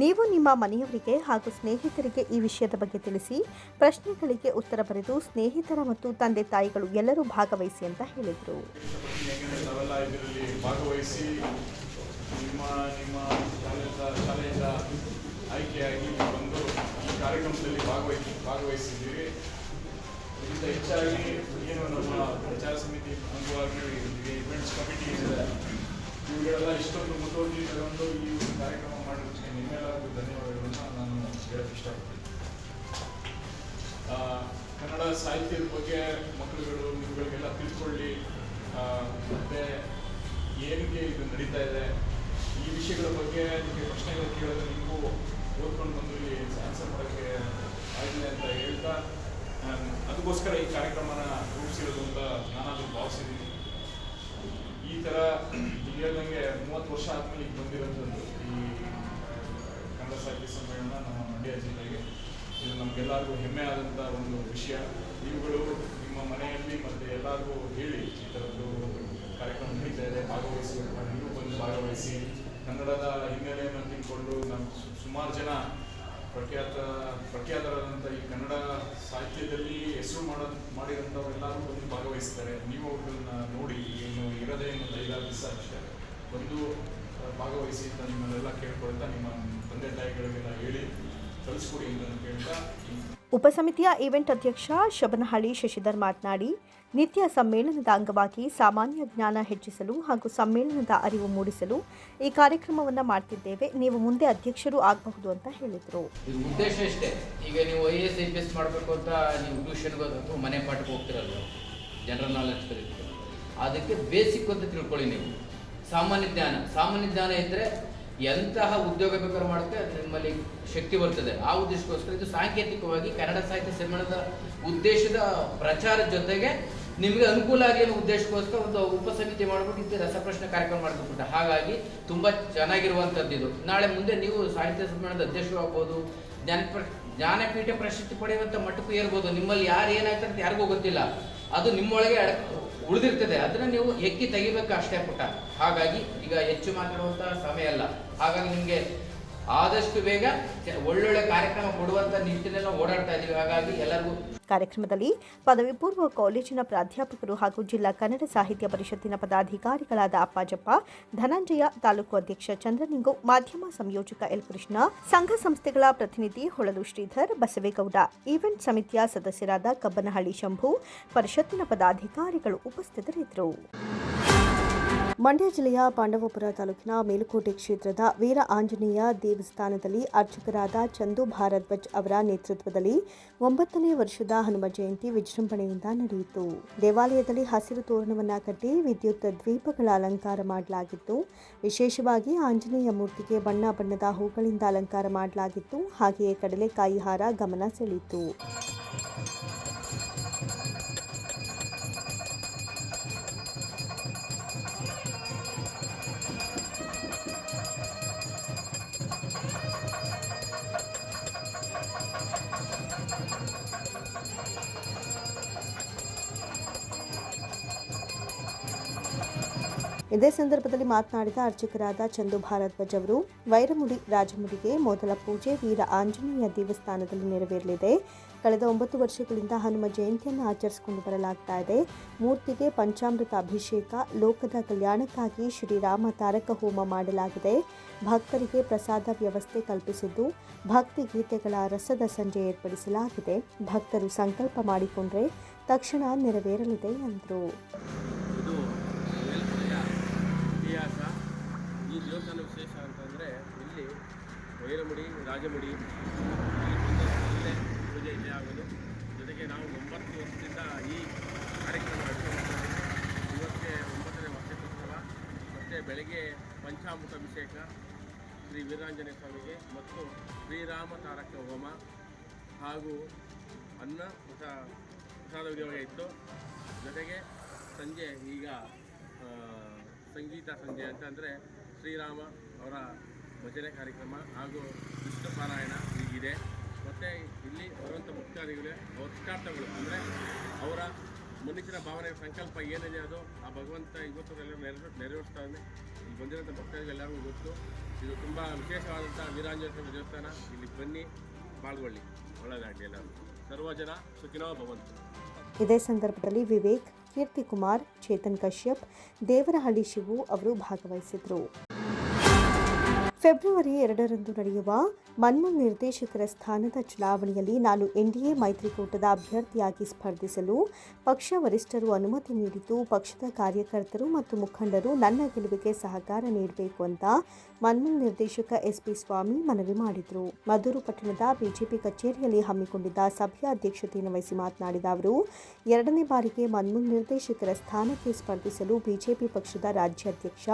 ನೀವು ನಿಮ್ಮ ಮನೆಯವರಿಗೆ ಹಾಗೂ ಸ್ನೇಹಿತರಿಗೆ ಈ ವಿಷಯದ ಬಗ್ಗೆ ತಿಳಿಸಿ, ಪ್ರಶ್ನೆಗಳಿಗೆ ಉತ್ತರ ಬರೆದು ಸ್ನೇಹಿತರ ಮತ್ತು ತಂದೆ ತಾಯಿಗಳು ಎಲ್ಲರೂ ಭಾಗವಹಿಸಿ ಅಂತ ಹೇಳಿದರು. ಹೆಚ್ಚಾಗಿ ಏನು ನಮ್ಮ ಪ್ರಚಾರ ಸಮಿತಿ ಅಂಗವಾಗಿ ಇವೆಂಟ್ಸ್ ಕಮಿಟಿ ಇದೆ ಇವುಗಳೆಲ್ಲ ಇಷ್ಟೊಂದು ಮುತುವರ್ಜಿ ತಗೊಂಡು ಈ ಕಾರ್ಯಕ್ರಮ ಮಾಡೋದಕ್ಕೆ ನಿಮ್ಮೆಲ್ಲರಿಗೂ ಧನ್ಯವಾದಗಳನ್ನು ನಾನು ಹೇಳಕ್ಕೆ ಇಷ್ಟಪಡ್ತೀನಿ ಕನ್ನಡ ಸಾಹಿತ್ಯದ ಬಗ್ಗೆ ಮಕ್ಕಳುಗಳು ಇವುಗಳಿಗೆಲ್ಲ ತಿಳ್ಕೊಳ್ಳಿ ಮತ್ತೆ ಏನಕ್ಕೆ ಇದು ನಡೀತಾ ಇದೆ ಈ ವಿಷಯಗಳ ಬಗ್ಗೆ ನಿಮಗೆ ಪ್ರಶ್ನೆಗಳು ಕೇಳಿದ್ರೆ ನೀವು ಓದ್ಕೊಂಡು ಬಂದು ಇಲ್ಲಿ ಆನ್ಸರ್ ಮಾಡೋಕ್ಕೆ ಆಗಿದೆ ಅಂತ ಹೇಳ್ತಾ ನಾನು ಅದಕ್ಕೋಸ್ಕರ ಈ ಕಾರ್ಯಕ್ರಮನ ರೂಪಿಸಿರೋದು ಅಂತ ನಾನಾದ್ರೂ ಭಾವಿಸಿದ್ದೀನಿ. ಈ ಥರ ಹೇಳ್ದಂಗೆ ಮೂವತ್ತು ವರ್ಷ ಆದಮೇಲೆ ಈಗ ಬಂದಿರೋಂಥದ್ದು ಈ ಕನ್ನಡ ಸಾಹಿತ್ಯ ಸಮ್ಮೇಳನ ನಮ್ಮ ಮಂಡ್ಯ ಜಿಲ್ಲೆಗೆ. ಇದು ನಮಗೆಲ್ಲರಿಗೂ ಹೆಮ್ಮೆ ಆದಂಥ ಒಂದು ವಿಷಯ. ಇವುಗಳು ನಿಮ್ಮ ಮನೆಯಲ್ಲಿ ಮತ್ತು ಎಲ್ಲರಿಗೂ ಹೇಳಿ ಈ ಥರದ್ದು ಕಾರ್ಯಕ್ರಮ ನಡೀತಾ ಇದೆ, ಭಾಗವಹಿಸಿ ನೀವು ಬಂದು ಭಾಗವಹಿಸಿ. ಕನ್ನಡದ ಹಿನ್ನೆಲೆಯನ್ನು ತಿಳ್ಕೊಂಡು ನಮ್ಮ ಸುಮಾರು ಜನ ಪ್ರಖ್ಯಾತ ಪ್ರಖ್ಯಾತರಾದಂಥ ಈ ಕನ್ನಡ ಸಾಹಿತ್ಯದಲ್ಲಿ ಹೆಸರು ಮಾಡೋ ಮಾಡಿರೋಂಥವರೆಲ್ಲರೂ ಬಂದು ಭಾಗವಹಿಸ್ತಾರೆ. ನೀವು ಅವ್ರನ್ನ ನೋಡಿ ಏನು ಇರೋದೇ ಏನು ಐದಾರು ದಿವಸ ಅಷ್ಟೇ. ಬಂದು ಭಾಗವಹಿಸಿ ಅಂತ ನಿಮ್ಮನ್ನೆಲ್ಲ ಕೇಳ್ಕೊಳ್ತಾ ನಿಮ್ಮ ತಂದೆ ತಾಯಿಗಳಿಗೆಲ್ಲ ಹೇಳಿ, ಕಳಿಸ್ಕೊಡಿ ಅಂತ ಕೇಳ್ತಾ ಉಪಸಮಿತಿಯ ಈವೆಂಟ್ ಅಧ್ಯಕ್ಷ ಶಬನಹಳ್ಳಿ ಶಶಿಧರ್ ಮಾತನಾಡಿ, ನಿತ್ಯ ಸಮ್ಮೇಳನದ ಅಂಗವಾಗಿ ಸಾಮಾನ್ಯ ಜ್ಞಾನ ಹೆಚ್ಚಿಸಲು ಹಾಗೂ ಸಮ್ಮೇಳನದ ಅರಿವು ಮೂಡಿಸಲು ಈ ಕಾರ್ಯಕ್ರಮವನ್ನು ಮಾಡ್ತಿದ್ದೇವೆ. ನೀವು ಮುಂದೆ ಅಧ್ಯಕ್ಷರು ಆಗಬಹುದು ಅಂತ ಹೇಳಿದರು. ಉದ್ದೇಶ ಇಷ್ಟೇ. ಈಗ ನೀವು I S, I P S ಮಾಡಬೇಕು ಅಂತ ನೀವು ಟ್ಯೂಷನ್ಗೆ ಮನೆ ಪಾಠಕ್ಕೆ ಹೋಗ್ತಿರಲ್ಲ ಜನರಲ್ ನಾಲೆಜ್ ಅದಕ್ಕೆ ಬೇಸಿಕ್ ಅಂತ ತಿಳ್ಕೊಳ್ಳಿ ನೀವು. ಸಾಮಾನ್ಯ ಜ್ಞಾನ. ಸಾಮಾನ್ಯ ಜ್ಞಾನ ಇದ್ದರೆ ಎಂತಹ ಉದ್ಯೋಗ ಬೇಕಾದ್ರೂ ಮಾಡೋಕ್ಕೆ ನಿಮ್ಮಲ್ಲಿ ಶಕ್ತಿ ಬರ್ತದೆ. ಆ ಉದ್ದೇಶಕ್ಕೋಸ್ಕರ ಇದು ಸಾಂಕೇತಿಕವಾಗಿ ಕನ್ನಡ ಸಾಹಿತ್ಯ ಸಮ್ಮೇಳನದ ಉದ್ದೇಶದ ಪ್ರಚಾರದ ಜೊತೆಗೆ ನಿಮಗೆ ಅನುಕೂಲ ಆಗಲಿ ಅನ್ನೋ ಉದ್ದೇಶಕ್ಕೋಸ್ಕರ ಒಂದು ಉಪಸಮಿತಿ ಮಾಡ್ಬಿಟ್ಟು ರಸಪ್ರಶ್ನೆ ಕಾರ್ಯಕ್ರಮ ಮಾಡ್ಕೊಂಡ್ಬಿಟ್ಟೆ ಹಾಗಾಗಿ ತುಂಬ ಚೆನ್ನಾಗಿರುವಂಥದ್ದು ಇದು. ನಾಳೆ ಮುಂದೆ ನೀವು ಸಾಹಿತ್ಯ ಸಮ್ಮೇಳನದ ಅಧ್ಯಕ್ಷರು ಆಗ್ಬೋದು ಜ್ಞಾನ ಜ್ಞಾನಪೀಠ ಪ್ರಶಸ್ತಿ ಪಡೆಯುವಂಥ ಮಟ್ಟಕ್ಕೂ ಏರ್ಬೋದು. ನಿಮ್ಮಲ್ಲಿ ಯಾರು ಏನಾಗ್ತಾರೆ ಯಾರಿಗೂ ಗೊತ್ತಿಲ್ಲ. ಅದು ನಿಮ್ಮೊಳಗೆ ಉಳಿದಿರ್ತದೆ, ಅದನ್ನ ನೀವು ಎಕ್ಕಿ ತೆಗಿಬೇಕು ಅಷ್ಟೇ ಪುಟ ಹಾಗಾಗಿ ಈಗ ಹೆಚ್ಚು ಮಾತಾಡುವಂತಹ ಸಮಯ ಅಲ್ಲ. ಹಾಗಾಗಿ ನಿಮಗೆ ಆದಷ್ಟು ಬೇಗ ಒಳ್ಳೊಳ್ಳೆ ಕಾರ್ಯಕ್ರಮ ಕೊಡುವಂತ ನಿಟ್ಟಿನಲ್ಲಿ ಓಡಾಡ್ತಾ ಇದ್ದೀವಿ ಹಾಗಾಗಿ ಎಲ್ಲರಿಗೂ ಕಾರ್ಯಕ್ರಮದಲ್ಲಿ ಪದವಿ ಪೂರ್ವ ಕಾಲೇಜಿನ ಪ್ರಾಧ್ಯಾಪಕರು ಹಾಗೂ ಜಿಲ್ಲಾ ಕನ್ನಡ ಸಾಹಿತ್ಯ ಪರಿಷತ್ತಿನ ಪದಾಧಿಕಾರಿಗಳಾದ ಅಪ್ಪಾಜಪ್ಪ, ಧನಂಜಯ, ತಾಲೂಕು ಅಧ್ಯಕ್ಷ ಚಂದ್ರನಿಂಗು, ಮಾಧ್ಯಮ ಸಂಯೋಜಕ ಎಲ್ ಕೃಷ್ಣ ಸಂಘ ಸಂಸ್ಥೆಗಳ ಪ್ರತಿನಿಧಿ ಹೊಳಲು ಶ್ರೀಧರ್ ಬಸವೇಗೌಡ, ಈವೆಂಟ್ ಸಮಿತಿಯ ಸದಸ್ಯರಾದ ಕಬ್ಬನಹಳ್ಳಿ ಶಂಭು, ಪರಿಷತ್ತಿನ ಪದಾಧಿಕಾರಿಗಳು ಉಪಸ್ಥಿತರಿದ್ದರು. ಮಂಡ್ಯ ಜಿಲ್ಲೆಯ ಪಾಂಡವಪುರ ತಾಲೂಕಿನ ಮೇಲುಕೋಟೆ ಕ್ಷೇತ್ರದ ವೀರ ಆಂಜನೇಯ ದೇವಸ್ಥಾನದಲ್ಲಿ ಅರ್ಚಕರಾದ ಚಂದು ಭಾರದ್ವಾಜ್ ಅವರ ನೇತೃತ್ವದಲ್ಲಿ ಒಂಬತ್ತನೇ ವರ್ಷದ ಹನುಮ ಜಯಂತಿ ವಿಜೃಂಭಣೆಯಿಂದ ನಡೆಯಿತು. ದೇವಾಲಯದಲ್ಲಿ ಹಸಿರು ತೋರಣವನ್ನು ಕಟ್ಟಿ ವಿದ್ಯುತ್ ದ್ವೀಪಗಳ ಅಲಂಕಾರ ಮಾಡಲಾಗಿತ್ತು. ವಿಶೇಷವಾಗಿ ಆಂಜನೇಯ ಮೂರ್ತಿಗೆ ಬಣ್ಣ ಬಣ್ಣದ ಹೂಗಳಿಂದ ಅಲಂಕಾರ ಮಾಡಲಾಗಿತ್ತು. ಹಾಗೆಯೇ ಕಡಲೆಕಾಯಿ ಹಾರ ಗಮನ ಸೆಳೆಯಿತು. ಇದೇ ಸಂದರ್ಭದಲ್ಲಿ ಮಾತನಾಡಿದ ಅರ್ಚಕರಾದ ಚಂದು ಭಾರದ್ವಾಜ್ ಅವರು, ವೈರಮುಡಿ ರಾಜಮುಡಿಗೆ ಮೊದಲ ಪೂಜೆ ವೀರ ಆಂಜನೇಯ ದೇವಸ್ಥಾನದಲ್ಲಿ ನೆರವೇರಲಿದೆ. ಕಳೆದ ಒಂಬತ್ತು ವರ್ಷಗಳಿಂದ ಹನುಮ ಜಯಂತಿಯನ್ನು ಆಚರಿಸಿಕೊಂಡು ಬರಲಾಗ್ತಾ ಇದೆ. ಮೂರ್ತಿಗೆ ಪಂಚಾಮೃತ ಅಭಿಷೇಕ, ಲೋಕದ ಕಲ್ಯಾಣಕ್ಕಾಗಿ ಶ್ರೀರಾಮ ತಾರಕ ಹೋಮ ಮಾಡಲಾಗಿದೆ. ಭಕ್ತರಿಗೆ ಪ್ರಸಾದ ವ್ಯವಸ್ಥೆ ಕಲ್ಪಿಸಿದ್ದು, ಭಕ್ತಿ ಗೀತೆಗಳ ರಸದ ಸಂಜೆ ಏರ್ಪಡಿಸಲಾಗಿದೆ. ಭಕ್ತರು ಸಂಕಲ್ಪ ಮಾಡಿಕೊಂಡ್ರೆ ತಕ್ಷಣ ನೆರವೇರಲಿದೆ ಎಂದರು ಇದು ಮೇಲ್ಪಡೆಯ ಇತಿಹಾಸ ಈ ದೇವಸ್ಥಾನ ವಿಶೇಷ ಅಂತಂದರೆ ಇಲ್ಲಿ ವೈರಮುಡಿ, ರಾಜಮುಡಿ ಇಲ್ಲೇ ಪೂಜೆ ಇಲ್ಲೇ ಆಗೋದು. ಜೊತೆಗೆ ನಾವು ಒಂಬತ್ತು ವರ್ಷದಿಂದ ಈ ಕಾರ್ಯಕ್ರಮ ಇವತ್ತಿಗೆ ಒಂಬತ್ತನೇ ವರ್ಷಕ್ಕೋಸ್ಕರ ಮತ್ತು ಬೆಳಗ್ಗೆ ಪಂಚಾಮೃತ ಅಭಿಷೇಕ ಶ್ರೀ ವೀರಾಂಜನೇಯ ಸ್ವಾಮಿಗೆ ಮತ್ತು ಶ್ರೀರಾಮ ತಾರಕ ಹೋಮ ಹಾಗೂ ಅನ್ನ ಪ್ರಸ ಪ್ರಸಾದ ವಿನಿಯೋಗ ಇತ್ತು. ಜೊತೆಗೆ ಸಂಜೆ ಈಗ ಸಂಗೀತ ಸಂಜೆ ಅಂತ ಅಂದರೆ ಶ್ರೀರಾಮ ಅವರ ಭಜನೆ ಕಾರ್ಯಕ್ರಮ ಹಾಗೂ ವಿಷ್ಣು ಪಾರಾಯಣ ಹೀಗಿದೆ. ಮತ್ತು ಇಲ್ಲಿ ಬರುವಂಥ ಮುಖ್ಯಾತಿಗಳು ಅವ್ರ ಇಷ್ಟಾರ್ಥಗಳು ಅಂದರೆ ಅವರ ಮುಂದಿನ ಭಾವನೆ ಸಂಕಲ್ಪ ಏನಿದೆ ಅದು ಆ ಭಗವಂತ ಇವತ್ತು ಎಲ್ಲ ನೆರವೇರಿಸ್ತಾ ಇದೆ ಇಲ್ಲಿ ಬಂದಿರೋಂಥ ಭಕ್ತರಿಗೆ ಗೊತ್ತು. ಇದು ತುಂಬ ವಿಶೇಷವಾದಂಥ ವೀರಾಂಜನೇಯ ಸ್ವಾಮಿ ದೇವಸ್ಥಾನ. ಇಲ್ಲಿ ಬನ್ನಿ, ಪಾಲ್ಗೊಳ್ಳಿ. ಒಳ್ಳೆಯದಾಗಲಿ ಎಲ್ಲರೂ. ಸರ್ವ ಜನ ಸುಖಿನೋ ಭಗವಂತ ಇದೇ ಸಂದರ್ಭದಲ್ಲಿ ವಿವೇಕ್, ಕೀರ್ತಿಕುಮಾರ್, ಚೇತನ್ ಕಶ್ಯಪ್, ದೇವರಹಳ್ಳಿ ಶಿವು ಅವರು ಭಾಗವಹಿಸಿದರು. ಫೆಬ್ರವರಿ ಎರಡರಂದು ನಡೆಯುವ ಮನ್ಮೂಲ್ ನಿರ್ದೇಶಕರ ಸ್ಥಾನದ ಚುನಾವಣೆಯಲ್ಲಿ ನಾನು ಎನ್ಡಿಎ ಮೈತ್ರಿಕೂಟದ ಅಭ್ಯರ್ಥಿಯಾಗಿ ಸ್ಪರ್ಧಿಸಲು ಪಕ್ಷ ವರಿಷ್ಠರು ಅನುಮತಿ ನೀಡಿದ್ದು, ಪಕ್ಷದ ಕಾರ್ಯಕರ್ತರು ಮತ್ತು ಮುಖಂಡರು ನನ್ನ ಗೆಲುವಿಗೆ ಸಹಕಾರ ನೀಡಬೇಕು ಅಂತ ಮನ್ಮ ನಿರ್ದೇಶಕ ಎಸ್ಪಿ ಸ್ವಾಮಿ ಮನವಿ ಮಾಡಿದರು. ಮಧುರು ಪಟ್ಟಣದ ಬಿಜೆಪಿ ಕಚೇರಿಯಲ್ಲಿ ಹಮ್ಮಿಕೊಂಡಿದ್ದ ಸಭೆಯ ಅಧ್ಯಕ್ಷತೆಯನ್ನು ವಹಿಸಿ ಮಾತನಾಡಿದ ಅವರು, ಎರಡನೇ ಬಾರಿಗೆ ಮನ್ಮುನ್ ನಿರ್ದೇಶಕರ ಸ್ಥಾನಕ್ಕೆ ಸ್ಪರ್ಧಿಸಲು ಬಿಜೆಪಿ ಪಕ್ಷದ ರಾಜ್ಯಾಧ್ಯಕ್ಷ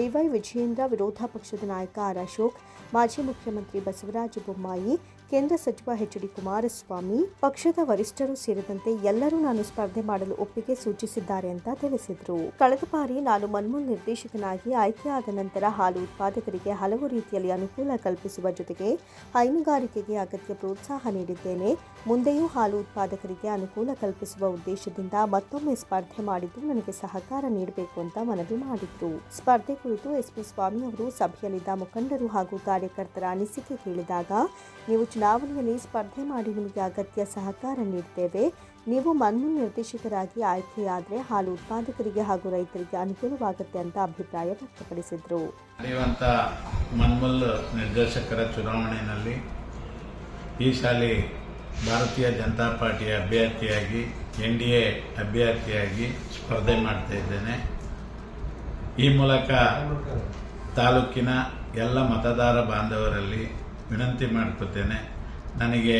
ಡಿವೈ ವಿಜಯೇಂದ್ರ, ವಿರೋಧ ಪಕ್ಷದ ನಾಯಕ ಆರ್ ಅಶೋಕ್, ಮಾಜಿ ಮುಖ್ಯಮಂತ್ರಿ ಬಸವರಾಜ ಬೊಮ್ಮಾಯಿ ಕೇಂದ್ರ ಸಚಿವ ಎಚ್ ಡಿ ಕುಮಾರಸ್ವಾಮಿ, ಪಕ್ಷದ ವರಿಷ್ಠರು ಸೇರಿದಂತೆ ಎಲ್ಲರೂ ನಾನು ಸ್ಪರ್ಧೆ ಮಾಡಲು ಒಪ್ಪಿಗೆ ಸೂಚಿಸಿದ್ದಾರೆ ಅಂತ ತಿಳಿಸಿದರು. ಕಳೆದ ಬಾರಿ ನಾನು ಮನ್ಮೂಲ್ ನಿರ್ದೇಶಕನಾಗಿ ಆಯ್ಕೆಯಾದ ನಂತರ ಹಾಲು ಉತ್ಪಾದಕರಿಗೆ ಹಲವು ರೀತಿಯಲ್ಲಿ ಅನುಕೂಲ ಕಲ್ಪಿಸುವ ಜೊತೆಗೆ ಹೈನುಗಾರಿಕೆಗೆ ಅಗತ್ಯ ಪ್ರೋತ್ಸಾಹ ನೀಡಿದ್ದೇನೆ. ಮುಂದೆಯೂ ಹಾಲು ಉತ್ಪಾದಕರಿಗೆ ಅನುಕೂಲ ಕಲ್ಪಿಸುವ ಉದ್ದೇಶದಿಂದ ಮತ್ತೊಮ್ಮೆ ಸ್ಪರ್ಧೆ ಮಾಡಿದ್ದು ನನಗೆ ಸಹಕಾರ ನೀಡಬೇಕು ಅಂತ ಮನವಿ ಮಾಡಿದ್ರು. ಸ್ಪರ್ಧೆ ಕುರಿತು ಎಸ್ಪಿ ಸ್ವಾಮಿ ಅವರು ಸಭೆಯಲ್ಲಿದ್ದ ಮುಖಂಡರು ಹಾಗೂ ಕಾರ್ಯಕರ್ತರ ಅನಿಸಿಕೆ ಕೇಳಿದಾಗ, ನೀವು ಚುನಾವಣೆಯಲ್ಲಿ ಸ್ಪರ್ಧೆ ಮಾಡಿ ನಿಮಗೆ ಅಗತ್ಯ ಸಹಕಾರ ನೀಡುತ್ತೇವೆ ನೀವು ಮನ್ನು ನಿರ್ದೇಶಕರಾಗಿ ಆಯ್ಕೆಯಾದರೆ ಹಾಲು ಉತ್ಪಾದಕರಿಗೆ ಹಾಗೂ ರೈತರಿಗೆ ಅನುಕೂಲವಾಗುತ್ತೆ ಅಂತ ಅಭಿಪ್ರಾಯ ವ್ಯಕ್ತಪಡಿಸಿದರು. ನಡೆಯುವಂಥ ಮನ್ಮಲ್ ನಿರ್ದೇಶಕರ ಚುನಾವಣೆಯಲ್ಲಿ ಈ ಸಾಲಿ ಭಾರತೀಯ ಜನತಾ ಪಾರ್ಟಿಯ ಅಭ್ಯರ್ಥಿಯಾಗಿ, ಎನ್ ಡಿ ಎ ಅಭ್ಯರ್ಥಿಯಾಗಿ ಸ್ಪರ್ಧೆ ಮಾಡ್ತಾ ಇದ್ದೇನೆ. ಈ ಮೂಲಕ ತಾಲೂಕಿನ ಎಲ್ಲ ಮತದಾರ ಬಾಂಧವರಲ್ಲಿ ವಿನಂತಿ ಮಾಡ್ಕೊತೇನೆ. ನನಗೆ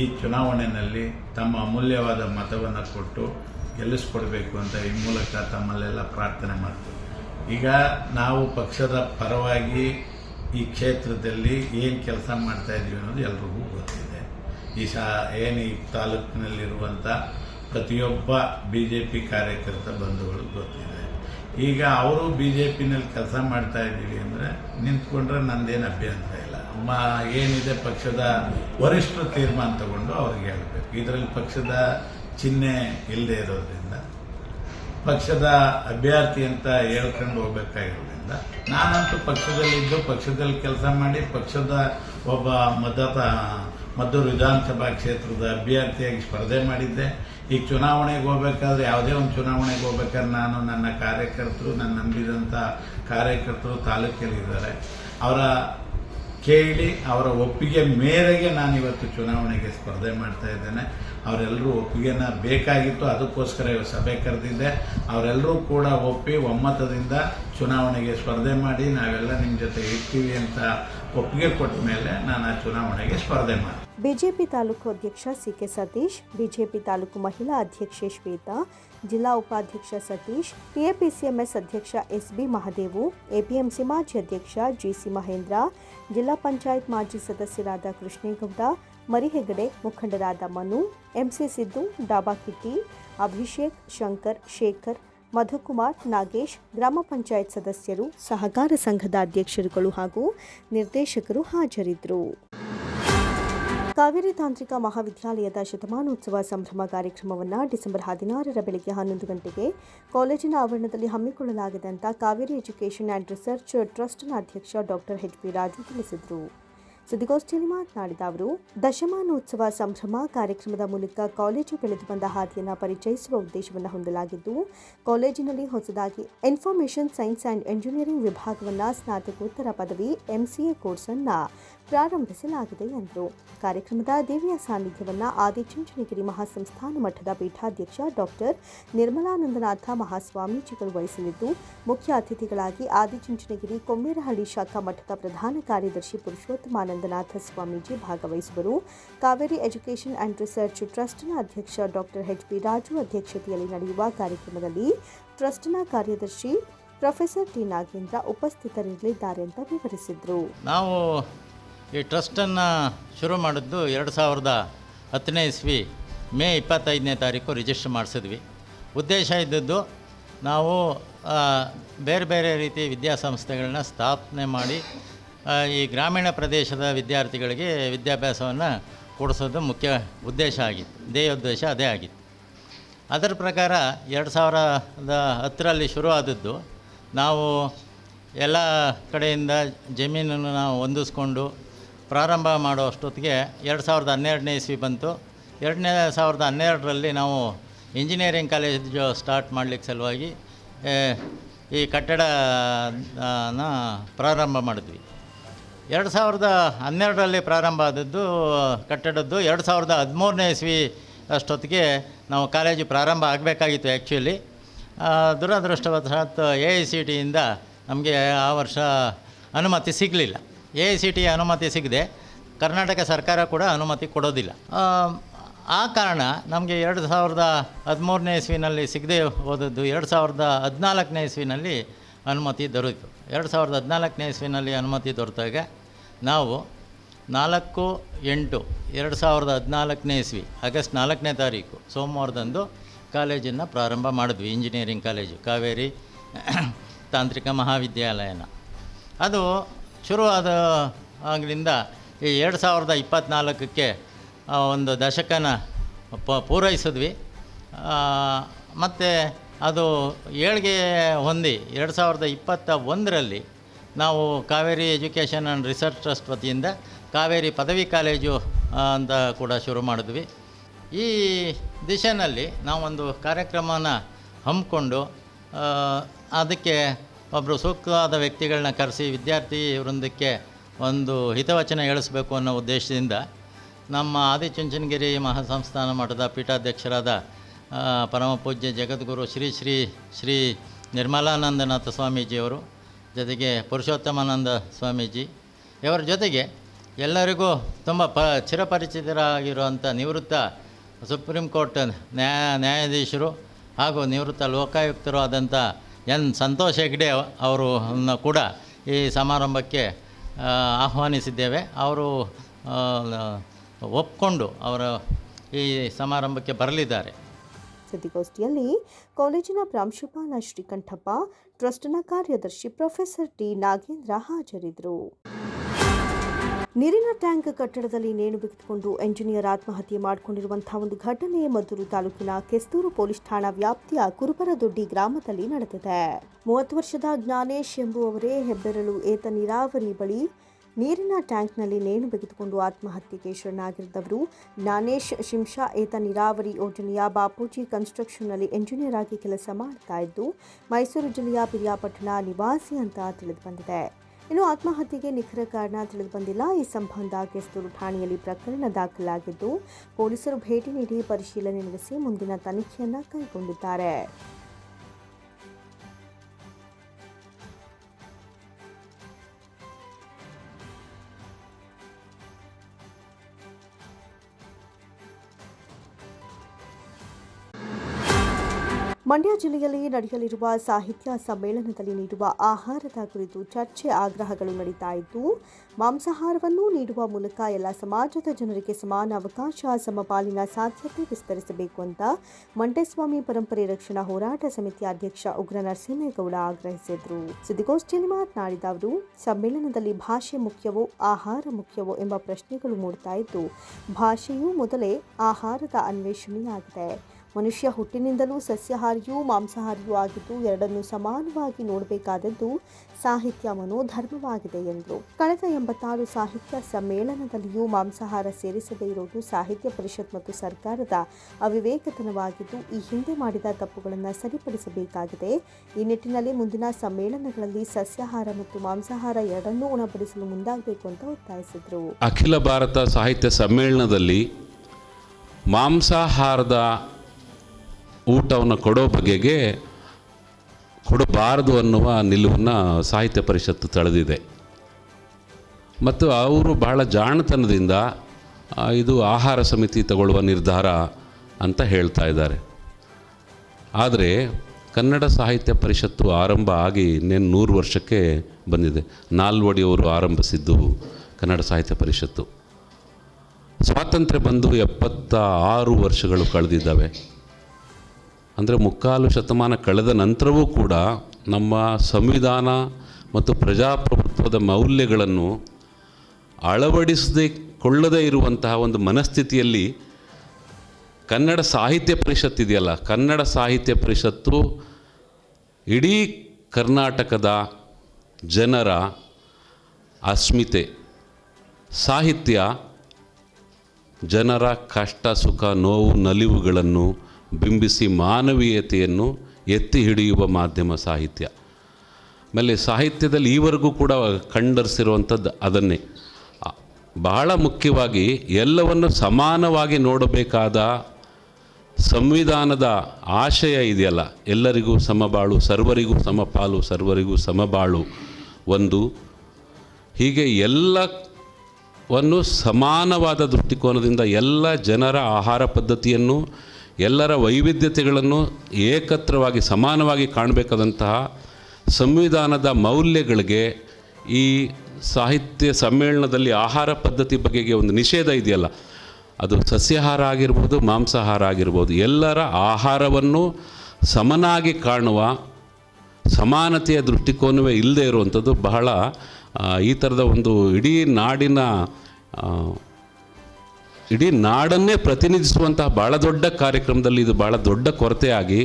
ಈ ಚುನಾವಣೆಯಲ್ಲಿ ತಮ್ಮ ಅಮೂಲ್ಯವಾದ ಮತವನ್ನು ಕೊಟ್ಟು ಗೆಲ್ಲಿಸ್ಕೊಡ್ಬೇಕು ಅಂತ ಈ ಮೂಲಕ ತಮ್ಮಲ್ಲೆಲ್ಲ ಪ್ರಾರ್ಥನೆ ಮಾಡ್ತೀವಿ. ಈಗ ನಾವು ಪಕ್ಷದ ಪರವಾಗಿ ಈ ಕ್ಷೇತ್ರದಲ್ಲಿ ಏನು ಕೆಲಸ ಮಾಡ್ತಾ ಇದ್ದೀವಿ ಅನ್ನೋದು ಎಲ್ರಿಗೂ ಗೊತ್ತಿದೆ. ಈ ಸಹ ಏನು ಈ ತಾಲೂಕಿನಲ್ಲಿರುವಂಥ ಪ್ರತಿಯೊಬ್ಬ ಬಿ ಜೆ ಪಿ ಕಾರ್ಯಕರ್ತ ಬಂಧುಗಳು ಗೊತ್ತಿದೆ. ಈಗ ಅವರು ಬಿ ಜೆ ಪಿನಲ್ಲಿ ಕೆಲಸ ಮಾಡ್ತಾ ಇದ್ದೀವಿ ಅಂದರೆ ನಿಂತ್ಕೊಂಡ್ರೆ ನಂದೇನು ಅಭ್ಯಂತರ ಇಲ್ಲ. ಮ, ಏನಿದೆ ಪಕ್ಷದ ವರಿಷ್ಠರು ತೀರ್ಮಾನ ತಗೊಂಡು ಅವ್ರಿಗೆ ಹೇಳಬೇಕು. ಇದರಲ್ಲಿ ಪಕ್ಷದ ಚಿಹ್ನೆ ಇಲ್ಲದೆ ಇರೋದ್ರಿಂದ, ಪಕ್ಷದ ಅಭ್ಯರ್ಥಿ ಅಂತ ಹೇಳ್ಕೊಂಡು ಹೋಗ್ಬೇಕಾಗಿರೋದ್ರಿಂದ, ನಾನಂತೂ ಪಕ್ಷದಲ್ಲಿದ್ದು ಪಕ್ಷದಲ್ಲಿ ಕೆಲಸ ಮಾಡಿ ಪಕ್ಷದ ಒಬ್ಬ ಮತದ, ಮದ್ದೂರು ವಿಧಾನಸಭಾ ಕ್ಷೇತ್ರದ ಅಭ್ಯರ್ಥಿಯಾಗಿ ಸ್ಪರ್ಧೆ ಮಾಡಿದ್ದೆ. ಈಗ ಚುನಾವಣೆಗೆ ಹೋಗ್ಬೇಕಾದ್ರೆ ಯಾವುದೇ ಒಂದು ಚುನಾವಣೆಗೆ ಹೋಗ್ಬೇಕಾದ್ರೆ ನಾನು ನನ್ನ ಕಾರ್ಯಕರ್ತರು, ನನ್ನ ನಂಬಿದಂಥ ಕಾರ್ಯಕರ್ತರು ತಾಲೂಕಲ್ಲಿದ್ದಾರೆ ಅವರ ಕೇಳಿ ಅವರ ಒಪ್ಪಿಗೆ ಮೇರೆಗೆ ನಾನು ಇವತ್ತು ಚುನಾವಣೆಗೆ ಸ್ಪರ್ಧೆ ಮಾಡ್ತಾ ಇದ್ದೇನೆ. ಅವರೆಲ್ಲರೂ ಒಪ್ಪಿಗೆನ ಬೇಕಾಗಿತ್ತು, ಅದಕ್ಕೋಸ್ಕರ ಇವತ್ತು ಸಭೆ ಕರೆದಿದ್ದೆ. ಅವರೆಲ್ಲರೂ ಕೂಡ ಒಪ್ಪಿ ಒಮ್ಮತದಿಂದ ಚುನಾವಣೆಗೆ ಸ್ಪರ್ಧೆ ಮಾಡಿ ನಾವೆಲ್ಲ ನಿಮ್ಮ ಜೊತೆ ಇರ್ತೀವಿ ಅಂತ ಒಪ್ಪಿಗೆ ಕೊಟ್ಟ ಮೇಲೆ ನಾನು ಆ ಚುನಾವಣೆಗೆ ಸ್ಪರ್ಧೆ ಮಾಡಿದೆ. ಬಿಜೆಪಿ ತಾಲೂಕು ಅಧ್ಯಕ್ಷ C K Satish, BJP taluk ಮಹಿಳಾ ಅಧ್ಯಕ್ಷೆ ಶ್ವೇತಾ ಜಿಲ್ಲಾ ಉಪಾಧ್ಯಕ್ಷ ಸತೀಶ್ ಪಿಎಪಿಸಿಎಂಎಸ್ ಅಧ್ಯಕ್ಷ ಎಸ್ಬಿ ಮಹದೇವು, ಎಪಿಎಂಸಿ ಮಾಜಿ ಅಧ್ಯಕ್ಷ ಜಿಸಿ ಮಹೇಂದ್ರ, ಜಿಲ್ಲಾ ಪಂಚಾಯತ್ ಮಾಜಿ ಸದಸ್ಯರಾದ ಕೃಷ್ಣೇಗೌಡ, ಮರಿಹೆಗಡೆ ಮುಖಂಡರಾದ ಮನು, ಎಂಸಿ ಸಿದ್ದು, ಡಾಬಾ ಕಿಟ್ಟಿ, ಅಭಿಷೇಕ್, ಶಂಕರ್, ಶೇಖರ್, ಮಧುಕುಮಾರ್, ನಾಗೇಶ್, ಗ್ರಾಮ ಪಂಚಾಯತ್ ಸದಸ್ಯರು, ಸಹಕಾರ ಸಂಘದ ಅಧ್ಯಕ್ಷರುಗಳು ಹಾಗೂ ನಿರ್ದೇಶಕರು ಹಾಜರಿದ್ದರು. ಕಾವೇರಿ ತಾಂತ್ರಿಕ ಮಹಾವಿದ್ಯಾಲಯದ ಶತಮಾನೋತ್ಸವ ಸಂಭ್ರಮ ಕಾರ್ಯಕ್ರಮವನ್ನು ಡಿಸೆಂಬರ್ ಹದಿನಾರರ ಬೆಳಗ್ಗೆ ಹನ್ನೊಂದು ಗಂಟೆಗೆ ಕಾಲೇಜಿನ ಆವರಣದಲ್ಲಿ ಹಮ್ಮಿಕೊಳ್ಳಲಾಗಿದೆ ಅಂತ ಕಾವೇರಿ ಎಜುಕೇಷನ್ ಆ್ಯಂಡ್ ರಿಸರ್ಚ್ ಟ್ರಸ್ಟ್ನ ಅಧ್ಯಕ್ಷ ಡಾಕ್ಟರ್ ಎಚ್ ಪಿ ರಾಜು ತಿಳಿಸಿದರು. ಸುದ್ದಿಗೋಷ್ಠಿಯಲ್ಲಿ ಮಾತನಾಡಿದ ಅವರು, ದಶಮಾನೋತ್ಸವ ಸಂಭ್ರಮ ಕಾರ್ಯಕ್ರಮದ ಮೂಲಕ ಕಾಲೇಜು ಬೆಳೆದು ಬಂದ ಹಾದಿಯನ್ನು ಪರಿಚಯಿಸುವ ಉದ್ದೇಶವನ್ನು ಹೊಂದಲಾಗಿದ್ದು, ಕಾಲೇಜಿನಲ್ಲಿ ಹೊಸದಾಗಿ ಇನ್ಫಾರ್ಮೇಷನ್ ಸೈನ್ಸ್ ಆ್ಯಂಡ್ ಎಂಜಿನಿಯರಿಂಗ್ ವಿಭಾಗವನ್ನು ಸ್ನಾತಕೋತ್ತರ ಪದವಿ, ಎಂಸಿಎ ಕೋರ್ಸನ್ನು ಪ್ರಾರಂಭಿಸಲಾಗಿದೆ ಎಂದರು. ಕಾರ್ಯಕ್ರಮದ ದಿವ್ಯ ಸಾನ್ನಿಧ್ಯವನ್ನು ಆದಿಚುಂಚನಗಿರಿ ಮಹಾಸಂಸ್ಥಾನ ಮಠದ ಪೀಠಾಧ್ಯಕ್ಷ ಡಾಕ್ಟರ್ ನಿರ್ಮಲಾನಂದನಾಥ ಮಹಾಸ್ವಾಮೀಜಿಗಳು ವಹಿಸಲಿದ್ದು ಮುಖ್ಯ ಅತಿಥಿಗಳಾಗಿ ಆದಿಚುಂಚನಗಿರಿ ಕೊಮ್ಮೇರಹಳ್ಳಿ ಶಾಖಾ ಮಠದ ಪ್ರಧಾನ ಕಾರ್ಯದರ್ಶಿ ಪುರುಷೋತ್ತಮಾನಂದನಾಥ ಸ್ವಾಮೀಜಿ ಭಾಗವಹಿಸುವರು. ಕಾವೇರಿ ಎಜುಕೇಷನ್ ಆ್ಯಂಡ್ ರಿಸರ್ಚ್ ಟ್ರಸ್ಟ್ನ ಅಧ್ಯಕ್ಷ ಡಾಕ್ಟರ್ ಎಚ್ ಪಿ ರಾಜು ಅಧ್ಯಕ್ಷತೆಯಲ್ಲಿ ನಡೆಯುವ ಕಾರ್ಯಕ್ರಮದಲ್ಲಿ ಟ್ರಸ್ಟ್ನ ಕಾರ್ಯದರ್ಶಿ ಪ್ರೊಫೆಸರ್ ಟಿ. ನಾಗೇಂದ್ರ ಉಪಸ್ಥಿತರಿರಲಿದ್ದಾರೆ ಅಂತ ವಿವರಿಸಿದರು. ನಾವು ಈ ಟ್ರಸ್ಟನ್ನು ಶುರು ಮಾಡಿದ್ದು ಎರಡು ಸಾವಿರದ ಹತ್ತನೇ ಇಸ್ವಿ, ಮೇ ಇಪ್ಪತ್ತೈದನೇ ತಾರೀಕು ರಿಜಿಸ್ಟರ್ ಮಾಡಿಸಿದ್ವಿ. ಉದ್ದೇಶ ಇದ್ದದ್ದು ನಾವು ಬೇರೆ ಬೇರೆ ರೀತಿ ವಿದ್ಯಾಸಂಸ್ಥೆಗಳನ್ನ ಸ್ಥಾಪನೆ ಮಾಡಿ ಈ ಗ್ರಾಮೀಣ ಪ್ರದೇಶದ ವಿದ್ಯಾರ್ಥಿಗಳಿಗೆ ವಿದ್ಯಾಭ್ಯಾಸವನ್ನು ಕೊಡಿಸೋದು ಮುಖ್ಯ ಉದ್ದೇಶ ಆಗಿತ್ತು ಧ್ಯೇಯೋದ್ದೇಶ ಅದೇ ಆಗಿತ್ತು. ಅದರ ಪ್ರಕಾರ ಎರಡು ಸಾವಿರದ ಹತ್ತರಲ್ಲಿ ಶುರು ಆದದ್ದು ನಾವು ಎಲ್ಲ ಕಡೆಯಿಂದ ಜಮೀನನ್ನು ನಾವು ಹೊಂದಿಸ್ಕೊಂಡು ಪ್ರಾರಂಭ ಮಾಡೋ ಅಷ್ಟೊತ್ತಿಗೆ ಎರಡು ಸಾವಿರದ ಹನ್ನೆರಡನೇ ಇಸ್ವಿ ಬಂತು. ಎರಡನೇ ಸಾವಿರದ ಹನ್ನೆರಡರಲ್ಲಿ ನಾವು ಇಂಜಿನಿಯರಿಂಗ್ ಕಾಲೇಜು ಸ್ಟಾರ್ಟ್ ಮಾಡಲಿಕ್ಕೆ ಸಲುವಾಗಿ ಈ ಕಟ್ಟಡನ ಪ್ರಾರಂಭ ಮಾಡಿದ್ವಿ. ಎರಡು ಸಾವಿರದ ಹನ್ನೆರಡರಲ್ಲಿ ಪ್ರಾರಂಭ ಆದದ್ದು ಕಟ್ಟಡದ್ದು. ಎರಡು ಸಾವಿರದ ಹದಿಮೂರನೇ ಇಸ್ವಿ ಅಷ್ಟೊತ್ತಿಗೆ ನಾವು ಕಾಲೇಜು ಪ್ರಾರಂಭ ಆಗಬೇಕಾಗಿತ್ತು ಆ್ಯಕ್ಚುಲಿ. ದುರದೃಷ್ಟವಶಾತ್ ಎ ಐ ಸಿ ಟಿಯಿಂದ ನಮಗೆ ಆ ವರ್ಷ ಅನುಮತಿ ಸಿಗಲಿಲ್ಲ. ಎ ಐ ಸಿ ಟಿ ಅನುಮತಿ ಸಿಗದೆ ಕರ್ನಾಟಕ ಸರ್ಕಾರ ಕೂಡ ಅನುಮತಿ ಕೊಡೋದಿಲ್ಲ. ಆ, ಕಾರಣ ನಮಗೆ ಎರಡು ಸಾವಿರದ ಹದಿಮೂರನೇ ಇಸ್ವಿನಲ್ಲಿ ಸಿಗದೆ ಹೋದದ್ದು ಎರಡು ಸಾವಿರದ ಹದಿನಾಲ್ಕನೇ ಇಸ್ವಿನಲ್ಲಿ ಅನುಮತಿ ದೊರೆಯಿತು ಎರಡು ಸಾವಿರದ ಹದಿನಾಲ್ಕನೇ ಇಸ್ವಿನಲ್ಲಿ ಅನುಮತಿ ದೊರೆತಾಗ ನಾವು ನಾಲ್ಕು ಎಂಟು ಎರಡು ಸಾವಿರದ ಹದಿನಾಲ್ಕನೇ ಇಸ್ವಿ ಆಗಸ್ಟ್ ನಾಲ್ಕನೇ ತಾರೀಕು ಸೋಮವಾರದಂದು ಕಾಲೇಜನ್ನು ಪ್ರಾರಂಭ ಮಾಡಿದ್ವಿ ಇಂಜಿನಿಯರಿಂಗ್ ಕಾಲೇಜು ಕಾವೇರಿ ತಾಂತ್ರಿಕ ಮಹಾವಿದ್ಯಾಲಯನ. ಅದು ಶುರುವಾದ ಆಗಲಿಂದ ಈ ಎರಡು ಸಾವಿರದ ಇಪ್ಪತ್ತ್ನಾಲ್ಕಕ್ಕೆ ಒಂದು ದಶಕನ ಪ, ಪೂರೈಸಿದ್ವಿ. ಮತ್ತು ಅದು ಏಳಿಗೆ ಹೊಂದಿ ಎರಡು ಸಾವಿರದ ಇಪ್ಪತ್ತ ಒಂದರಲ್ಲಿ ನಾವು Kaveri education and research trust ವತಿಯಿಂದ ಕಾವೇರಿ ಪದವಿ ಕಾಲೇಜು ಅಂತ ಕೂಡ ಶುರು ಮಾಡಿದ್ವಿ. ಈ ದಿಶೆಯಲ್ಲಿ ನಾವೊಂದು ಕಾರ್ಯಕ್ರಮನ ಹಮ್ಮಿಕೊಂಡು ಅದಕ್ಕೆ ಒಬ್ಬರು ಸೂಕ್ತವಾದ ವ್ಯಕ್ತಿಗಳನ್ನ ಕರೆಸಿ ವಿದ್ಯಾರ್ಥಿ ವೃಂದಕ್ಕೆ ಒಂದು ಹಿತವಚನ ಹೇಳಿಸ್ಬೇಕು ಅನ್ನೋ ಉದ್ದೇಶದಿಂದ ನಮ್ಮ ಆದಿಚುಂಚನಗಿರಿ ಮಹಾಸಂಸ್ಥಾನ ಮಠದ ಪೀಠಾಧ್ಯಕ್ಷರಾದ ಪರಮ ಪೂಜ್ಯ ಜಗದ್ಗುರು ಶ್ರೀ ಶ್ರೀ ಶ್ರೀ ನಿರ್ಮಲಾನಂದನಾಥ ಸ್ವಾಮೀಜಿಯವರು, ಜೊತೆಗೆ ಪುರುಷೋತ್ತಮಾನಂದ ಸ್ವಾಮೀಜಿ, ಇವರ ಜೊತೆಗೆ ಎಲ್ಲರಿಗೂ ತುಂಬ ಪ, ಚಿರಪರಿಚಿತರಾಗಿರುವಂಥ ನಿವೃತ್ತ ಸುಪ್ರೀಂ ಕೋರ್ಟ್ ನ್ಯಾಯ ನ್ಯಾಯಾಧೀಶರು ಹಾಗೂ ನಿವೃತ್ತ ಲೋಕಾಯುಕ್ತರು ಆದಂಥ ಎನ್ ಸಂತೋಷ್ ಹೆಗ್ಡೆ ಅವರು ಕೂಡ ಈ ಸಮಾರಂಭಕ್ಕೆ ಆಹ್ವಾನಿಸಿದ್ದೇವೆ. ಅವರು ಒಪ್ಕೊಂಡು ಅವರ ಈ ಸಮಾರಂಭಕ್ಕೆ ಬರಲಿದ್ದಾರೆ. ಸುದ್ದಿಗೋಷ್ಠಿಯಲ್ಲಿ ಕಾಲೇಜಿನ ಪ್ರಾಂಶುಪಾಲ ಶ್ರೀಕಂಠಪ್ಪ ಟ್ರಸ್ಟ್ನ ಕಾರ್ಯದರ್ಶಿ ಪ್ರೊಫೆಸರ್ ಟಿ ನಾಗೇಂದ್ರ ಹಾಜರಿದ್ದರು. ನೀರಿನ ಟ್ಯಾಂಕ್ ಕಟ್ಟಡದಲ್ಲಿ ನೇಣು ಬಿಗಿದುಕೊಂಡು ಎಂಜಿನಿಯರ್ ಆತ್ಮಹತ್ಯೆ ಮಾಡಿಕೊಂಡಿರುವಂತಹ ಒಂದು ಘಟನೆ ಮದ್ದೂರು ತಾಲೂಕಿನ ಕೆಸ್ತೂರು ಪೊಲೀಸ್ ಠಾಣಾ ವ್ಯಾಪ್ತಿಯ ಕುರುಬರದೊಡ್ಡಿ ಗ್ರಾಮದಲ್ಲಿ ನಡೆದಿದೆ. ಮೂವತ್ತು ವರ್ಷದ ಜ್ಞಾನೇಶ್ ಎಂಬುವವರೇ ಹೆಬ್ಬೆರಳು ಏತ ನೀರಾವರಿ ಬಳಿ ನೀರಿನ ಟ್ಯಾಂಕ್ನಲ್ಲಿ ನೇಣು ಬಿಗಿದುಕೊಂಡು ಆತ್ಮಹತ್ಯೆಗೆ ಶರಣಾಗಿದ್ದವರು ಜ್ಞಾನೇಶ್ ಶಿಂಷಾ ಏತ ನೀರಾವರಿ ಯೋಜನೆಯ ಬಾಪೂಜಿ ಕನ್ಸ್ಟ್ರಕ್ಷನ್ನಲ್ಲಿ ಎಂಜಿನಿಯರ್ ಆಗಿ ಕೆಲಸ ಮಾಡ್ತಾ ಇದ್ದು ಮೈಸೂರು ಜಿಲ್ಲೆಯ ಪಿರಿಯಾಪಟ್ಟಣ ನಿವಾಸಿ ಅಂತ ತಿಳಿದು ಬಂದಿದೆ ಇನ್ನು ಆತ್ಮಹತ್ಯೆಗೆ ನಿಖರ ಕಾರಣ ತಿಳಿದು ಬಂದಿಲ್ಲ. ಈ ಸಂಬಂಧ ಕೆಸ್ತೂರು ಠಾಣೆಯಲ್ಲಿ ಪ್ರಕರಣ ದಾಖಲಾಗಿದ್ದು, ಪೊಲೀಸರು ಭೇಟಿ ನೀಡಿ ಪರಿಶೀಲನೆ ನಡೆಸಿ ಮುಂದಿನ ತನಿಖೆಯನ್ನು ಕೈಗೊಂಡಿದ್ದಾರೆ. ಮಂಡ್ಯ ಜಿಲ್ಲೆಯಲ್ಲಿ ನಡೆಯಲಿರುವ ಸಾಹಿತ್ಯ ಸಮ್ಮೇಳನದಲ್ಲಿ ನೀಡುವ ಆಹಾರದ ಕುರಿತು ಚರ್ಚೆ ಆಗ್ರಹಗಳು ನಡೀತಾ ಇದ್ದು, ಮಾಂಸಾಹಾರವನ್ನು ನೀಡುವ ಮೂಲಕ ಎಲ್ಲ ಸಮಾಜದ ಜನರಿಗೆ ಸಮಾನ ಅವಕಾಶ, ಸಮಪಾಲಿನ ಸಾಧ್ಯತೆ ವಿಸ್ತರಿಸಬೇಕು ಅಂತ ಮಂಟೇಸ್ವಾಮಿ ಪರಂಪರೆ ರಕ್ಷಣಾ ಹೋರಾಟ ಸಮಿತಿ ಅಧ್ಯಕ್ಷ ಉಗ್ರ ನರಸಿಂಹೇಗೌಡ ಆಗ್ರಹಿಸಿದರು. ಸುದ್ದಿಗೋಷ್ಠಿಯಲ್ಲಿ ಮಾತನಾಡಿದ ಅವರು, ಸಮ್ಮೇಳನದಲ್ಲಿ ಭಾಷೆ ಮುಖ್ಯವೋ, ಆಹಾರ ಮುಖ್ಯವೋ ಎಂಬ ಪ್ರಶ್ನೆಗಳು ಮೂಡ್ತಾ ಇದ್ದು, ಭಾಷೆಯೂ ಮೊದಲೇ ಆಹಾರದ ಅನ್ವೇಷಣೆಯಾಗಿದೆ. ಮನುಷ್ಯ ಹುಟ್ಟಿನಿಂದಲೂ ಸಸ್ಯಾಹಾರಿಯೂ ಮಾಂಸಾಹಾರಿಯೂ ಆಗಿದ್ದು ಎರಡನ್ನೂ ಸಮಾನವಾಗಿ ನೋಡಬೇಕಾದದ್ದು ಸಾಹಿತ್ಯ ಮನೋಧರ್ಮವಾಗಿದೆ ಎಂದರು. ಕಳೆದ ಎಂಬತ್ತಾರು ಸಾಹಿತ್ಯ ಸಮ್ಮೇಳನದಲ್ಲಿಯೂ ಮಾಂಸಾಹಾರ ಸೇರಿಸದೇ ಇರೋದು ಸಾಹಿತ್ಯ ಪರಿಷತ್ ಮತ್ತು ಸರ್ಕಾರದ ಅವಿವೇಕತನವಾಗಿದ್ದು ಈ ಹಿಂದೆ ಮಾಡಿದ ತಪ್ಪುಗಳನ್ನು ಸರಿಪಡಿಸಬೇಕಾಗಿದೆ. ಈ ನಿಟ್ಟಿನಲ್ಲಿ ಮುಂದಿನ ಸಮ್ಮೇಳನಗಳಲ್ಲಿ ಸಸ್ಯಾಹಾರ ಮತ್ತು ಮಾಂಸಾಹಾರ ಎರಡನ್ನೂ ಉಣಬಡಿಸಲು ಮುಂದಾಗಬೇಕು ಅಂತ ಒತ್ತಾಯಿಸಿದರು. ಅಖಿಲ ಭಾರತ ಸಾಹಿತ್ಯ ಸಮ್ಮೇಳನದಲ್ಲಿ ಮಾಂಸಾಹಾರದ ಊಟವನ್ನು ಕೊಡೋ ಬಗೆಗೆ ಕೊಡಬಾರದು ಅನ್ನುವ ನಿಲುವನ್ನು ಸಾಹಿತ್ಯ ಪರಿಷತ್ತು ತಳೆದಿದೆ. ಮತ್ತು ಅವರು ಬಹಳ ಜಾಣತನದಿಂದ ಇದು ಆಹಾರ ಸಮಿತಿ ತಗೊಳ್ಳುವ ನಿರ್ಧಾರ ಅಂತ ಹೇಳ್ತಾ ಇದ್ದಾರೆ. ಆದರೆ ಕನ್ನಡ ಸಾಹಿತ್ಯ ಪರಿಷತ್ತು ಆರಂಭ ಆಗಿ ಇನ್ನೇನು ನೂರು ವರ್ಷಕ್ಕೆ ಬಂದಿದೆ. ನಾಲ್ವಡಿಯವರು ಆರಂಭಿಸಿದ್ದು ಕನ್ನಡ ಸಾಹಿತ್ಯ ಪರಿಷತ್ತು. ಸ್ವಾತಂತ್ರ್ಯ ಬಂದು ಎಪ್ಪತ್ತ ಆರು ವರ್ಷಗಳು ಕಳೆದಿದ್ದಾವೆ. ಅಂದರೆ ಮುಕ್ಕಾಲು ಶತಮಾನ ಕಳೆದ ನಂತರವೂ ಕೂಡ ನಮ್ಮ ಸಂವಿಧಾನ ಮತ್ತು ಪ್ರಜಾಪ್ರಭುತ್ವದ ಮೌಲ್ಯಗಳನ್ನು ಅಳವಡಿಸದೆ ಕೊಳ್ಳದೇ ಇರುವಂತಹ ಒಂದು ಮನಸ್ಥಿತಿಯಲ್ಲಿ ಕನ್ನಡ ಸಾಹಿತ್ಯ ಪರಿಷತ್ ಇದೆಯಲ್ಲ, ಕನ್ನಡ ಸಾಹಿತ್ಯ ಪರಿಷತ್ತು ಇಡೀ ಕರ್ನಾಟಕದ ಜನರ ಅಸ್ಮಿತೆ, ಸಾಹಿತ್ಯ ಜನರ ಕಷ್ಟ, ಸುಖ, ನೋವು, ನಲಿವುಗಳನ್ನು ಬಿಂಬಿಸಿ ಮಾನವೀಯತೆಯನ್ನು ಎತ್ತಿ ಹಿಡಿಯುವ ಮಾಧ್ಯಮ ಸಾಹಿತ್ಯ. ಆಮೇಲೆ ಸಾಹಿತ್ಯದಲ್ಲಿ ಈವರೆಗೂ ಕೂಡ ಕಂಡರಿಸಿರುವಂಥದ್ದು ಅದನ್ನೇ. ಬಹಳ ಮುಖ್ಯವಾಗಿ ಎಲ್ಲವನ್ನು ಸಮಾನವಾಗಿ ನೋಡಬೇಕಾದ ಸಂವಿಧಾನದ ಆಶಯ ಇದೆಯಲ್ಲ. ಎಲ್ಲರಿಗೂ ಸಮಬಾಳು, ಸರ್ವರಿಗೂ ಸಮಪಾಲು, ಸರ್ವರಿಗೂ ಸಮಬಾಳು ಒಂದು. ಹೀಗೆ ಎಲ್ಲವನ್ನು ಸಮಾನವಾದ ದೃಷ್ಟಿಕೋನದಿಂದ ಎಲ್ಲ ಜನರ ಆಹಾರ ಪದ್ಧತಿಯನ್ನು ಎಲ್ಲರ ವೈವಿಧ್ಯತೆಗಳನ್ನು ಏಕತ್ರವಾಗಿ ಸಮಾನವಾಗಿ ಕಾಣಬೇಕಾದಂತಹ ಸಂವಿಧಾನದ ಮೌಲ್ಯಗಳಿಗೆ ಈ ಸಾಹಿತ್ಯ ಸಮ್ಮೇಳನದಲ್ಲಿ ಆಹಾರ ಪದ್ಧತಿ ಬಗೆಗೆ ಒಂದು ನಿಷೇಧ ಇದೆಯಲ್ಲ, ಅದು ಸಸ್ಯಾಹಾರ ಆಗಿರ್ಬೋದು, ಮಾಂಸಾಹಾರ ಆಗಿರ್ಬೋದು, ಎಲ್ಲರ ಆಹಾರವನ್ನು ಸಮನಾಗಿ ಕಾಣುವ ಸಮಾನತೆಯ ದೃಷ್ಟಿಕೋನವೇ ಇಲ್ಲದೆ ಇರುವಂಥದ್ದು ಬಹಳ ಈ ಥರದ ಒಂದು ಇಡೀ ನಾಡಿನ ಇಡೀ ನಾಡನ್ನೇ ಪ್ರತಿನಿಧಿಸುವಂತಹ ಭಾಳ ದೊಡ್ಡ ಕಾರ್ಯಕ್ರಮದಲ್ಲಿ ಇದು ಭಾಳ ದೊಡ್ಡ ಕೊರತೆಯಾಗಿ,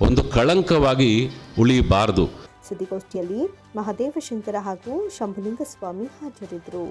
ಒಂದು ಕಳಂಕವಾಗಿ ಉಳಿಯಬಾರದು. ಸುದ್ದಿಗೋಷ್ಠಿಯಲ್ಲಿ ಮಹಾದೇವ ಶಂಕರ ಹಾಗೂ ಶಂಭುಲಿಂಗ ಸ್ವಾಮಿ ಹಾಜರಿದ್ದರು.